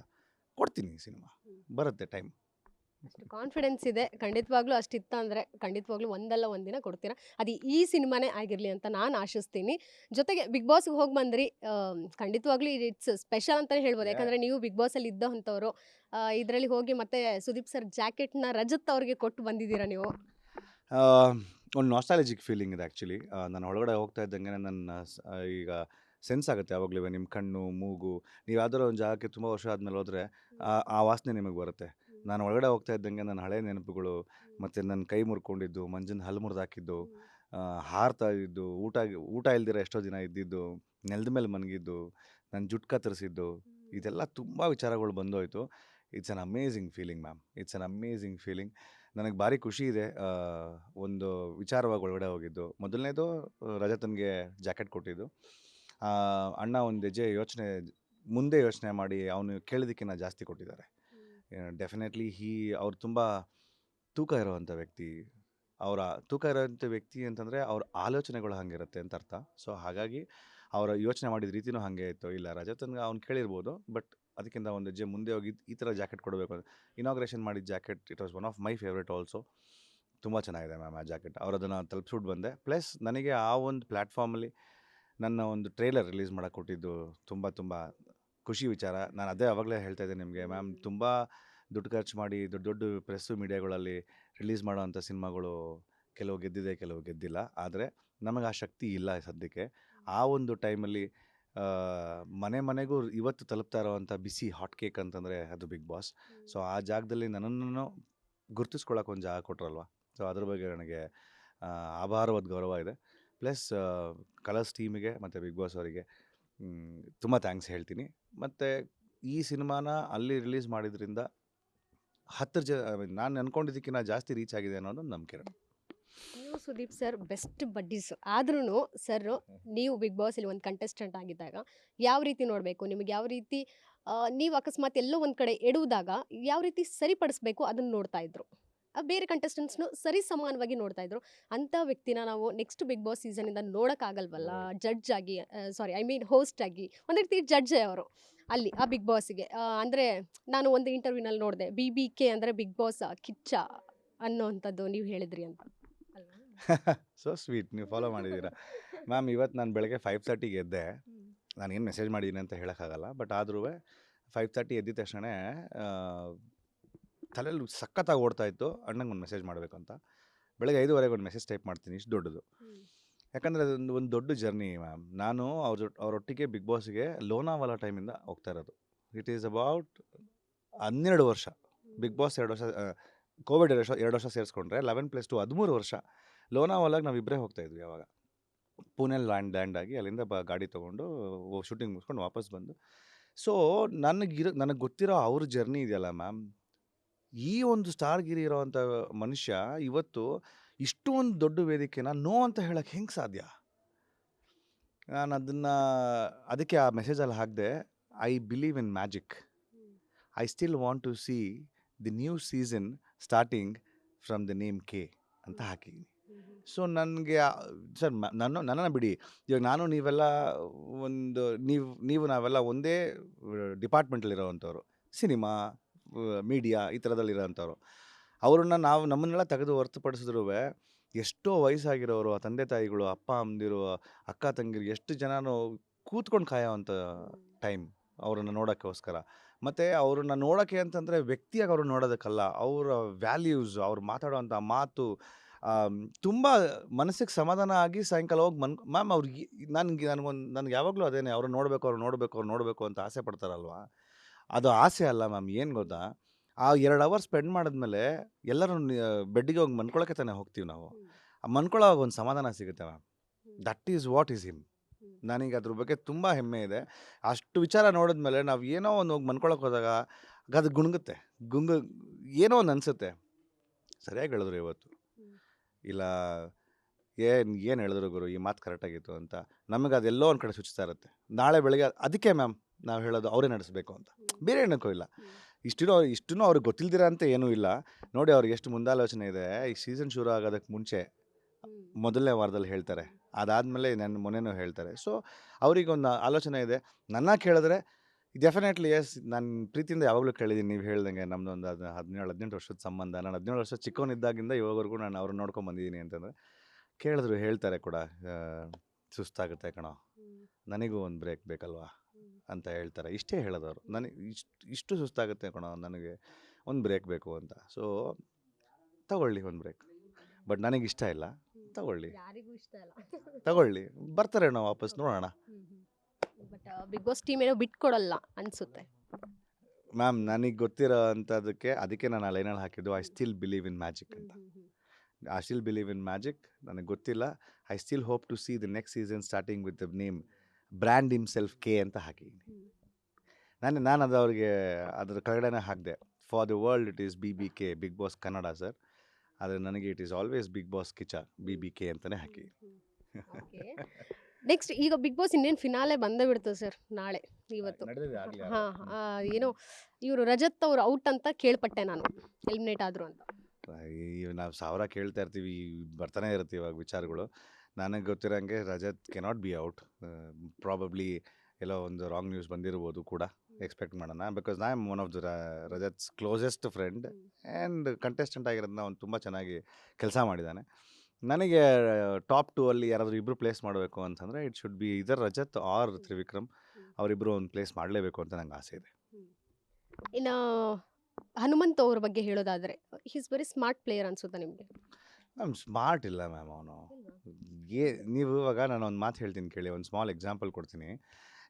ಕೊಡ್ತೀನಿ ಸಿನಿಮಾ. ಬರುತ್ತೆ ಟೈಮ್. ಅಷ್ಟು ಕಾನ್ಫಿಡೆನ್ಸ್ ಇದೆ. ಖಂಡಿತವಾಗ್ಲೂ ಅಷ್ಟಿತ್ತ ಅಂದರೆ ಖಂಡಿತವಾಗ್ಲೂ ಒಂದಲ್ಲ ಒಂದಿನ ಕೊಡ್ತೀರಾ. ಅದು ಈ ಸಿನಿಮಾನೇ ಆಗಿರಲಿ ಅಂತ ನಾನು ಆಶಿಸ್ತೀನಿ. ಜೊತೆಗೆ ಬಿಗ್ ಬಾಸ್ಗೆ ಹೋಗಿ ಬಂದ್ರಿ ಖಂಡಿತವಾಗ್ಲೂ ಇಟ್ಸ್ ಸ್ಪೆಷಲ್ ಅಂತಲೇ ಹೇಳ್ಬೋದು. ಯಾಕಂದರೆ ನೀವು ಬಿಗ್ ಬಾಸಲ್ಲಿ ಇದ್ದಂಥವ್ರು ಇದರಲ್ಲಿ ಹೋಗಿ ಮತ್ತೆ ಸುದೀಪ್ ಸರ್ ಜಾಕೆಟ್ನ ರಜತ್ ಅವ್ರಿಗೆ ಕೊಟ್ಟು ಬಂದಿದ್ದೀರಾ ನೀವು? ಒಂದು ನಾಸ್ಟಾಲಜಿಕ್ ಫೀಲಿಂಗ್ ಇದೆ ಆ್ಯಕ್ಚುಲಿ ನಾನು ಒಳಗಡೆ ಹೋಗ್ತಾ ಇದ್ದಂಗೆ ನನ್ನ ಈಗ ಸೆನ್ಸ್ ಆಗುತ್ತೆ ಯಾವಾಗಲೂ ನಿಮ್ಮ ಕಣ್ಣು ಮೂಗು ನೀವು ಯಾವ್ದಾರ ಒಂದು ಜಾಗಕ್ಕೆ ತುಂಬ ವರ್ಷ ಆದಮೇಲೆ ಹೋದರೆ ಆ ವಾಸನೆ ನಿಮಗೆ ಬರುತ್ತೆ. ನಾನು ಒಳಗಡೆ ಹೋಗ್ತಾ ಇದ್ದಂಗೆ ನನ್ನ ಹಳೆ ನೆನಪುಗಳು ಮತ್ತು ನನ್ನ ಕೈ ಮುರ್ಕೊಂಡಿದ್ದು ಮಂಜಿನ ಹಲ್ಲು ಮುರಿದಾಕಿದ್ದು ಹಾರ್ತಾ ಇದ್ದು ಊಟ ಊಟ ಇಲ್ದಿರ ಎಷ್ಟೋ ದಿನ ಇದ್ದಿದ್ದು ನೆಲದ ಮೇಲೆ ಮನಗಿದ್ದು ನನ್ನ ಜುಟ್ ಕತ್ತರಿಸಿದ್ದು ಇದೆಲ್ಲ ತುಂಬ ವಿಚಾರಗಳು ಬಂದೋಯ್ತು. It's an amazing feeling ma'am it's an amazing feeling ನನಗೆ ಭಾರಿ ಖುಷಿ ಇದೆ ಒಂದು ವಿಚಾರವಾಗಿ ಒಳಗಡೆ ಹೋಗಿದ್ದು. ಮೊದಲನೇದು ರಜತನ್ಗೆ ಜಾಕೆಟ್ ಕೊಟ್ಟಿದ್ದು. ಅಣ್ಣ ಒಂದು ಹೆಜ್ಜೆ ಯೋಚನೆ ಮುಂದೆ ಯೋಚನೆ ಮಾಡಿ ಅವನು ಕೇಳೋದಕ್ಕಿಂತ ಜಾಸ್ತಿ ಕೊಟ್ಟಿದ್ದಾರೆ. ಡೆಫಿನೆಟ್ಲಿ ಹೀ ಅವ್ರು ತುಂಬ ತೂಕ ಇರುವಂಥ ವ್ಯಕ್ತಿ. ಅವರ ತೂಕ ಇರೋವಂಥ ವ್ಯಕ್ತಿ ಅಂತಂದರೆ ಅವ್ರ ಆಲೋಚನೆಗಳು ಹಾಗಿರುತ್ತೆ ಅಂತ ಅರ್ಥ. ಸೊ, ಹಾಗಾಗಿ ಅವರ ಯೋಚನೆ ಮಾಡಿದ ರೀತಿನೂ ಹಾಗೆ ಇತ್ತು. ಇಲ್ಲ, ರಜತನ್ಗೆ ಅವ್ನು ಕೇಳಿರ್ಬೋದು, ಬಟ್ ಅದಕ್ಕಿಂತ ಒಂದು ಹೆಜ್ಜೆ ಮುಂದೆ ಹೋಗಿ ಈ ಥರ ಜಾಕೆಟ್ ಕೊಡಬೇಕು ಅಂತ ಇನಾಗ್ರೇಷನ್ ಮಾಡಿದ jacket it was one of my favourite also ತುಂಬ ಚೆನ್ನಾಗಿದೆ ಮ್ಯಾಮ್ ಆ ಜಾಕೆಟ್. ಅವ್ರು ಅದನ್ನು ತಲುಪಿಸ್ಬಿಟ್ಟು ಬಂದೆ. ಪ್ಲಸ್ ನನಗೆ ಆ ಒಂದು ಪ್ಲ್ಯಾಟ್ಫಾರ್ಮಲ್ಲಿ ನನ್ನ ಒಂದು ಟ್ರೇಲರ್ ರಿಲೀಸ್ ಮಾಡೋಕೆ ಕೊಟ್ಟಿದ್ದು ತುಂಬ ತುಂಬ ಖುಷಿ ವಿಚಾರ. ನಾನು ಅದೇ ಆವಾಗಲೇ ಹೇಳ್ತಾ ಇದ್ದೆ ನಿಮಗೆ ಮ್ಯಾಮ್. ತುಂಬ ದುಡ್ಡು ಖರ್ಚು ಮಾಡಿ ದೊಡ್ಡ ದೊಡ್ಡ ಪ್ರೆಸ್ಸು ಮೀಡಿಯಾಗಳಲ್ಲಿ ರಿಲೀಸ್ ಮಾಡೋವಂಥ ಸಿನಿಮಾಗಳು ಕೆಲವು ಗೆದ್ದಿದೆ ಕೆಲವು ಗೆದ್ದಿಲ್ಲ. ಆದರೆ ನಮಗೆ ಆ ಶಕ್ತಿ ಇಲ್ಲ ಸದ್ಯಕ್ಕೆ. ಆ ಒಂದು ಟೈಮಲ್ಲಿ ಮನೆ ಮನೆಗೂ ಇವತ್ತು ತಲುಪ್ತಾ ಇರೋವಂಥ ಬಿಸಿ ಹಾಟ್ ಕೇಕ್ ಅಂತಂದರೆ ಅದು ಬಿಗ್ ಬಾಸ್. ಸೊ ಆ ಜಾಗದಲ್ಲಿ ನನ್ನನ್ನು ಗುರುತಿಸ್ಕೊಳ್ಳೋಕೆ ಒಂದು ಜಾಗ ಕೊಟ್ರಲ್ವ? ಸೊ ಅದ್ರ ಬಗ್ಗೆ ನನಗೆ ಆಭಾರವಾದ ಗೌರವ ಇದೆ. ಪ್ಲಸ್ ಕಲರ್ಸ್ ಟೀಮಿಗೆ ಮತ್ತು ಬಿಗ್ ಬಾಸ್ ಅವರಿಗೆ ತುಂಬ ಥ್ಯಾಂಕ್ಸ್ ಹೇಳ್ತೀನಿ. ಮತ್ತು ಈ ಸಿನಿಮಾನ ಅಲ್ಲಿ ರಿಲೀಸ್ ಮಾಡಿದ್ರಿಂದ ಹತ್ತರ ಜನ ನಾನು ಅನ್ಕೊಂಡಿದ್ದಕ್ಕಿಂತ ಜಾಸ್ತಿ ರೀಚ್ ಆಗಿದೆ ಅನ್ನೋದು ನಂಬಿಕೆ ನೀವು ಸುದೀಪ್ ಸರ್ ಬೆಸ್ಟ್ ಬಡ್ಡೀಸ್ ಆದ್ರೂ ಸರ್ ನೀವು ಬಿಗ್ ಬಾಸಲ್ಲಿ ಒಂದು ಕಂಟೆಸ್ಟೆಂಟ್ ಆಗಿದ್ದಾಗ ಯಾವ ರೀತಿ ನೋಡಬೇಕು? ನಿಮಗೆ ಯಾವ ರೀತಿ ನೀವು ಅಕಸ್ಮಾತ್ ಎಲ್ಲೋ ಒಂದು ಕಡೆ ಎಡುವುದಾಗ ಯಾವ ರೀತಿ ಸರಿಪಡಿಸ್ಬೇಕು ಅದನ್ನು ನೋಡ್ತಾ ಇದ್ರು? ಬೇರೆ ಕಂಟೆಸ್ಟೆಂಟ್ಸ್ನು ಸರಿ ಸಮಾನವಾಗಿ ನೋಡ್ತಾ ಇದ್ರು. ಅಂಥ ವ್ಯಕ್ತಿನ ನಾವು ನೆಕ್ಸ್ಟ್ ಬಿಗ್ ಬಾಸ್ ಸೀಸನಿಂದ ನೋಡೋಕ್ಕಾಗಲ್ವಲ್ಲ? ಜಡ್ಜ್ ಆಗಿ ಸಾರಿ ಐ ಮೀನ್ ಹೋಸ್ಟ್ ಆಗಿ ಒಂದು ರೀತಿ ಜಡ್ಜೇ ಅವರು ಅಲ್ಲಿ ಆ ಬಿಗ್ ಬಾಸ್ಗೆ ಅಂದರೆ ನಾನು ಒಂದು ಇಂಟರ್ವ್ಯೂನಲ್ಲಿ ನೋಡಿದೆ ಬಿ ಬಿ ಕೆ ಅಂದರೆ ಬಿಗ್ ಬಾಸ್ ಕಿಚ್ಚ ಅನ್ನೋವಂಥದ್ದು ನೀವು ಹೇಳಿದ್ರಿ ಅಂತ. ಸೊ ಸ್ವೀಟ್ ನೀವು ಫಾಲೋ ಮಾಡಿದ್ದೀರಾ. ಮ್ಯಾಮ್ ಇವತ್ತು ನಾನು ಬೆಳಗ್ಗೆ ಫೈವ್ ತರ್ಟಿಗೆ ಎದ್ದೆ. ನಾನು ಏನು ಮೆಸೇಜ್ ಮಾಡಿದ್ದೀನಿ ಅಂತ ಹೇಳೋಕ್ಕಾಗಲ್ಲ ಬಟ್ ಆದರೂ ಫೈವ್ ತರ್ಟಿ ಎದ್ದಿದ ತಕ್ಷಣ ತಲೆಯಲ್ಲಿ ಸಖತ್ತಾಗಿ ಓಡ್ತಾ ಇತ್ತು ಅಣ್ಣಂಗೆ ಒಂದು ಮೆಸೇಜ್ ಮಾಡಬೇಕು ಅಂತ ಬೆಳಗ್ಗೆ ಐದುವರೆಗೆ ಒಂದು ಮೆಸೇಜ್ ಟೈಪ್ ಮಾಡ್ತೀನಿ ಇಷ್ಟು ದೊಡ್ಡದು. ಯಾಕಂದರೆ ಅದೊಂದು ಒಂದು ದೊಡ್ಡ ಜರ್ನಿ ಮ್ಯಾಮ್. ನಾನು ಅವ್ರ ಜೊ ಅವರೊಟ್ಟಿಗೆ ಬಿಗ್ ಬಾಸ್ಗೆ ಲೋನಾವಾಲಾ ಟೈಮಿಂದ ಹೋಗ್ತಾ ಇರೋದು. ಇಟ್ ಈಸ್ ಅಬೌಟ್ ಹನ್ನೆರಡು ವರ್ಷ. ಬಿಗ್ ಬಾಸ್ ಎರಡು ವರ್ಷ ಕೋವಿಡ್ ಎರಡು ವರ್ಷ ಎರಡು ವರ್ಷ ಸೇರಿಸ್ಕೊಂಡ್ರೆ ಲೆವೆನ್ ಪ್ಲಸ್ ಟು ಹದಿಮೂರು ವರ್ಷ ಲೋನಾವಾಲಾಗ ನಾವು ಇಬ್ಬರೇ ಹೋಗ್ತಾ ಇದ್ವಿ ಅವಾಗ. ಪುಣೆಲಿ ಲ್ಯಾಂಡ್ ಲ್ಯಾಂಡ್ ಆಗಿ ಅಲ್ಲಿಂದ ಬ ಗಾಡಿ ತೊಗೊಂಡು ಶೂಟಿಂಗ್ ಮುಗಿಸ್ಕೊಂಡು ವಾಪಸ್ ಬಂದು. ಸೊ ನನಗಿರೋ ನನಗೆ ಗೊತ್ತಿರೋ ಅವ್ರ ಜರ್ನಿ ಇದೆಯಲ್ಲ ಮ್ಯಾಮ್. ಈ ಒಂದು ಸ್ಟಾರ್ಗಿರಿ ಇರೋವಂಥ ಮನುಷ್ಯ ಇವತ್ತು ಇಷ್ಟೊಂದು ದೊಡ್ಡ ವೇದಿಕೆನ ನೋ ಅಂತ ಹೇಳಕ್ಕೆ ಹೆಂಗೆ ಸಾಧ್ಯ? ನಾನು ಅದನ್ನು ಅದಕ್ಕೆ ಆ ಮೆಸೇಜಲ್ಲಿ ಹಾಕಿದೆ I believe in magic I still want to see the new season starting from the name K ಅಂತ ಹಾಕಿದ್ದೀನಿ ಸೊ ನನಗೆ ಸರ್ ನನ್ನ ನನ್ನನ್ನು ಬಿಡಿ. ಇವಾಗ ನಾನು ನೀವೆಲ್ಲ ಒಂದು ನೀವು ನೀವು ನಾವೆಲ್ಲ ಒಂದೇ ಡಿಪಾರ್ಟ್ಮೆಂಟಲ್ಲಿರೋವಂಥವ್ರು ಸಿನಿಮಾ ಮೀಡಿಯಾ ಈ ಥರದಲ್ಲಿರೋಂಥವ್ರು ಅವ್ರನ್ನ ನಾವು ನಮ್ಮನ್ನೆಲ್ಲ ತೆಗೆದು ಹೊರತುಪಡಿಸಿದ್ರು ಎಷ್ಟೋ ವಯಸ್ಸಾಗಿರೋರು, ಆ ತಂದೆ ತಾಯಿಗಳು, ಅಪ್ಪ, ಅಮ್ಮದಿರು, ಅಕ್ಕ, ತಂಗಿರು ಎಷ್ಟು ಜನನು ಕೂತ್ಕೊಂಡು ಕಾಯೋವಂಥ ಟೈಮ್ ಅವ್ರನ್ನ ನೋಡೋಕ್ಕೋಸ್ಕರ. ಮತ್ತು ಅವ್ರನ್ನ ನೋಡೋಕ್ಕೆ ಅಂತಂದರೆ ವ್ಯಕ್ತಿಯಾಗಿ ಅವ್ರನ್ನ ನೋಡೋದಕ್ಕಲ್ಲ, ಅವರ ವ್ಯಾಲ್ಯೂಸ್ ಅವ್ರು ಮಾತಾಡೋವಂಥ ಮಾತು ತುಂಬ ಮನಸ್ಸಿಗೆ ಸಮಾಧಾನ ಆಗಿ ಸಾಯಂಕಾಲ ಹೋಗಿ ಮನ್, ಮ್ಯಾಮ್ ಅವ್ರಿಗೆ, ನನಗೆ, ನನಗೊಂದು, ನನಗೆ ಯಾವಾಗಲೂ ಅದೇನೆ, ಅವ್ರು ನೋಡಬೇಕು ಅವ್ರು ನೋಡಬೇಕು ಅವ್ರು ನೋಡಬೇಕು ಅಂತ ಆಸೆ ಪಡ್ತಾರಲ್ವ? ಅದು ಆಸೆ ಅಲ್ಲ ಮ್ಯಾಮ್ ಏನು ಗೊತ್ತಾ? ಆ ಎರಡು ಅವರ್ ಸ್ಪೆಂಡ್ ಮಾಡಿದ್ಮೇಲೆ ಎಲ್ಲರೂ ಬೆಡ್ಡಿಗೆ ಹೋಗಿ ಮನ್ಕೊಳಕ್ಕೆ ತಾನೇ ಹೋಗ್ತೀವಿ ನಾವು. ಆ ಮನ್ಕೊಳ್ಳೋವಾಗ ಒಂದು ಸಮಾಧಾನ ಸಿಗುತ್ತೆ ma'am. That is what is him. ನನಗೆ ಅದ್ರ ಬಗ್ಗೆ ತುಂಬ ಹೆಮ್ಮೆ ಇದೆ. ಅಷ್ಟು ವಿಚಾರ ನೋಡಿದ್ಮೇಲೆ ನಾವು ಏನೋ ಒಂದು ಹೋಗಿ ಮನ್ಕೊಳಕ್ಕೆ ಹೋದಾಗ ಅದು ಗುಣಗುತ್ತೆ. ಗುಂಗು ಏನೋ ಒಂದು ಅನಿಸುತ್ತೆ. ಸರಿಯಾಗಿ ಹೇಳಿದ್ರು ಇವತ್ತು. ಇಲ್ಲ ಏನು ಏನು ಹೇಳಿದ್ರು ಗುರು? ಈ ಮಾತು ಕರೆಕ್ಟಾಗಿತ್ತು ಅಂತ. ನಮಗೆ ಅದೆಲ್ಲೋ ಒಂದು ಕಡೆ ಸೂಚಿಸ್ತಾ ಇರುತ್ತೆ. ನಾಳೆ ಬೆಳಗ್ಗೆ ಅದಕ್ಕೆ ಮ್ಯಾಮ್ ನಾವು ಹೇಳೋದು ಅವರೇ ನಡೆಸಬೇಕು ಅಂತ. ಬೇರೆ ಏನಕ್ಕೂ ಇಲ್ಲ. ಇಷ್ಟೂ ಇಷ್ಟೂ ಅವ್ರಿಗೆ ಗೊತ್ತಿಲ್ದಿರ ಅಂತ ಏನೂ ಇಲ್ಲ. ನೋಡಿ ಅವ್ರಿಗೆ ಎಷ್ಟು ಮುಂದಾಲೋಚನೆ ಇದೆ. ಈ ಸೀಸನ್ ಶುರು ಆಗೋದಕ್ಕೆ ಮುಂಚೆ ಮೊದಲನೇ ವಾರದಲ್ಲಿ ಹೇಳ್ತಾರೆ. ಅದಾದಮೇಲೆ ನನ್ನ ಮೊನ್ನೆನೂ ಹೇಳ್ತಾರೆ. ಸೊ ಅವರಿಗೊಂದು ಆಲೋಚನೆ ಇದೆ. ನನ್ನ ಕೇಳಿದ್ರೆ ಡೆಫಿನೆಟ್ಲಿ ಎಸ್ ನಾನು ಪ್ರೀತಿಯಿಂದ ಯಾವಾಗಲೂ ಕೇಳಿದ್ದೀನಿ ನೀವು ಹೇಳ್ದಂಗೆ ನಮ್ಮದೊಂದು ಅದು ಹದಿನೇಳು ಹದಿನೆಂಟು ವರ್ಷದ ಸಂಬಂಧ. ನಾನು ಹದಿನೇಳು ವರ್ಷ ಚಿಕ್ಕವನಿದ್ದಾಗಿಂದ ಇವಾಗವರೆಗೂ ನಾನು ಅವ್ರನ್ನ ನೋಡ್ಕೊಂಡು ಬಂದಿದ್ದೀನಿ ಅಂತಂದರೆ ಕೇಳಿದ್ರು ಹೇಳ್ತಾರೆ ಕೂಡ ಸುಸ್ತಾಗುತ್ತೆ ಕಣೋ. ನನಗೂ ಒಂದು ಬ್ರೇಕ್ ಬೇಕಲ್ವಾ? ಅಂತ ಹೇಳ್ತಾರೆ. ಇಷ್ಟೇ ಹೇಳೋದವ್ರು. ನನಗೆ ಇಷ್ಟು ಇಷ್ಟು ಸುಸ್ತಾಗುತ್ತೆ ಕಣೋ ನನಗೆ ಒಂದು ಬ್ರೇಕ್ ಬೇಕು ಅಂತ. ಸೊ ತಗೊಳ್ಳಿ ಒಂದು ಬ್ರೇಕ್. ಬಟ್ ನನಗೆ ಇಷ್ಟ ಇಲ್ಲ. ತಗೊಳ್ಳಿ. ಯಾರಿಗೂ ಇಷ್ಟ ಇಲ್ಲ. ತಗೊಳ್ಳಿ. ಬರ್ತಾರೆ ನಾವು ವಾಪಸ್ ನೋಡೋಣ. ಬಟ್ ಬಿಗ್ ಬಾಸ್ ಟೀಮ್ ಏನೋ ಬಿಟ್ಕೊಡಲ್ಲ ಅನ್ಸುತ್ತೆ. ಮ್ಯಾಮ್ ನನಗೆ ಗೊತ್ತಿರೋ ಅಂಥದಕ್ಕೆ ಅದಕ್ಕೆ ನಾನು ಆ ಲೈನಲ್ಲಿ ಹಾಕಿದ್ದು I still believe in magic ಅಂತ. I still believe in magic ನನಗೆ ಗೊತ್ತಿಲ್ಲ. I still hope to see the next season starting with the name brand himself K ಅಂತ ಹಾಕಿದ್ದೀನಿ. ನಾನು ನಾನು ಅದು ಅವ್ರಿಗೆ ಅದರ ಕೆಳಗಡೆನೇ ಹಾಕಿದೆ. For the world it is B B K big boss Kannada sir. ಆದರೆ ನನಗೆ it is always big boss Kichcha B B K ಅಂತಲೇ ಹಾಕಿ. ನೆಕ್ಸ್ಟ್ ಈಗ ಬಿಗ್ ಬಾಸ್ ಇನ್ನೇನು ಫಿನಾಲೆ ಬಂದೇ ಬಿಡ್ತದೆ ಸರ್ ನಾಳೆ ಇವತ್ತು. ಹಾಂ ಆಗ್ಲೇ ಹಾ ಆ, ಏನೋ ಇವರು ರಜತ್ ಅವರು ಔಟ್ ಅಂತ ಕೇಳ್ಪಟ್ಟೆ ನಾನು ಎಲಿಮಿನೇಟ್ ಆದ್ರು ಅಂತ. ನಾವು ಸಾವಿರ ಕೇಳ್ತಾ ಇರ್ತೀವಿ ಬರ್ತಾನೆ ಇರುತ್ತೆ ಇವಾಗ ವಿಚಾರಗಳು. ನನಗೆ ಗೊತ್ತಿರೋಂಗೆ Rajat cannot be out probably ಎಲ್ಲೋ ಒಂದು ರಾಂಗ್ ನ್ಯೂಸ್ ಬಂದಿರ್ಬೋದು ಕೂಡ ಎಕ್ಸ್ಪೆಕ್ಟ್ ಮಾಡೋಣ. Because I am one of the Rajat's closest friend and contestant ಆಗಿರೋದನ್ನ ಅವ್ನು ತುಂಬ ಚೆನ್ನಾಗಿ ಕೆಲಸ ಮಾಡಿದ್ದಾನೆ ನನಗೆ ಟಾಪ್ ಟೂ ಅಲ್ಲಿ ಯಾರಾದರೂ ಇಬ್ಬರು ಪ್ಲೇಸ್ ಮಾಡಬೇಕು ಅಂತಂದರೆ ಇಟ್ ಶುಡ್ ಬಿ ಇದರ್ ರಜತ್ ಆರ್ ತ್ರಿವಿಕ್ರಮ್. ಅವರಿಬ್ಬರು ಒಂದು ಪ್ಲೇಸ್ ಮಾಡಲೇಬೇಕು ಅಂತ ನಂಗೆ ಆಸೆ ಇದೆ. ಇನ್ನು ಹನುಮಂತ್ ಅವ್ರ ಬಗ್ಗೆ ಹೇಳೋದಾದರೆ ಈಸ್ ವೆರಿ ಸ್ಮಾರ್ಟ್ ಪ್ಲೇಯರ್ ಅನ್ಸುತ್ತಾ ನಿಮಗೆ? ಮ್ಯಾಮ್ ಸ್ಮಾರ್ಟ್ ಇಲ್ಲ ಮ್ಯಾಮ್ ಅವನು. ಏ ನೀವು ಇವಾಗ ನಾನು ಒಂದು ಮಾತು ಹೇಳ್ತೀನಿ ಕೇಳಿ ಒಂದು ಸ್ಮಾಲ್ ಎಕ್ಸಾಂಪಲ್ ಕೊಡ್ತೀನಿ.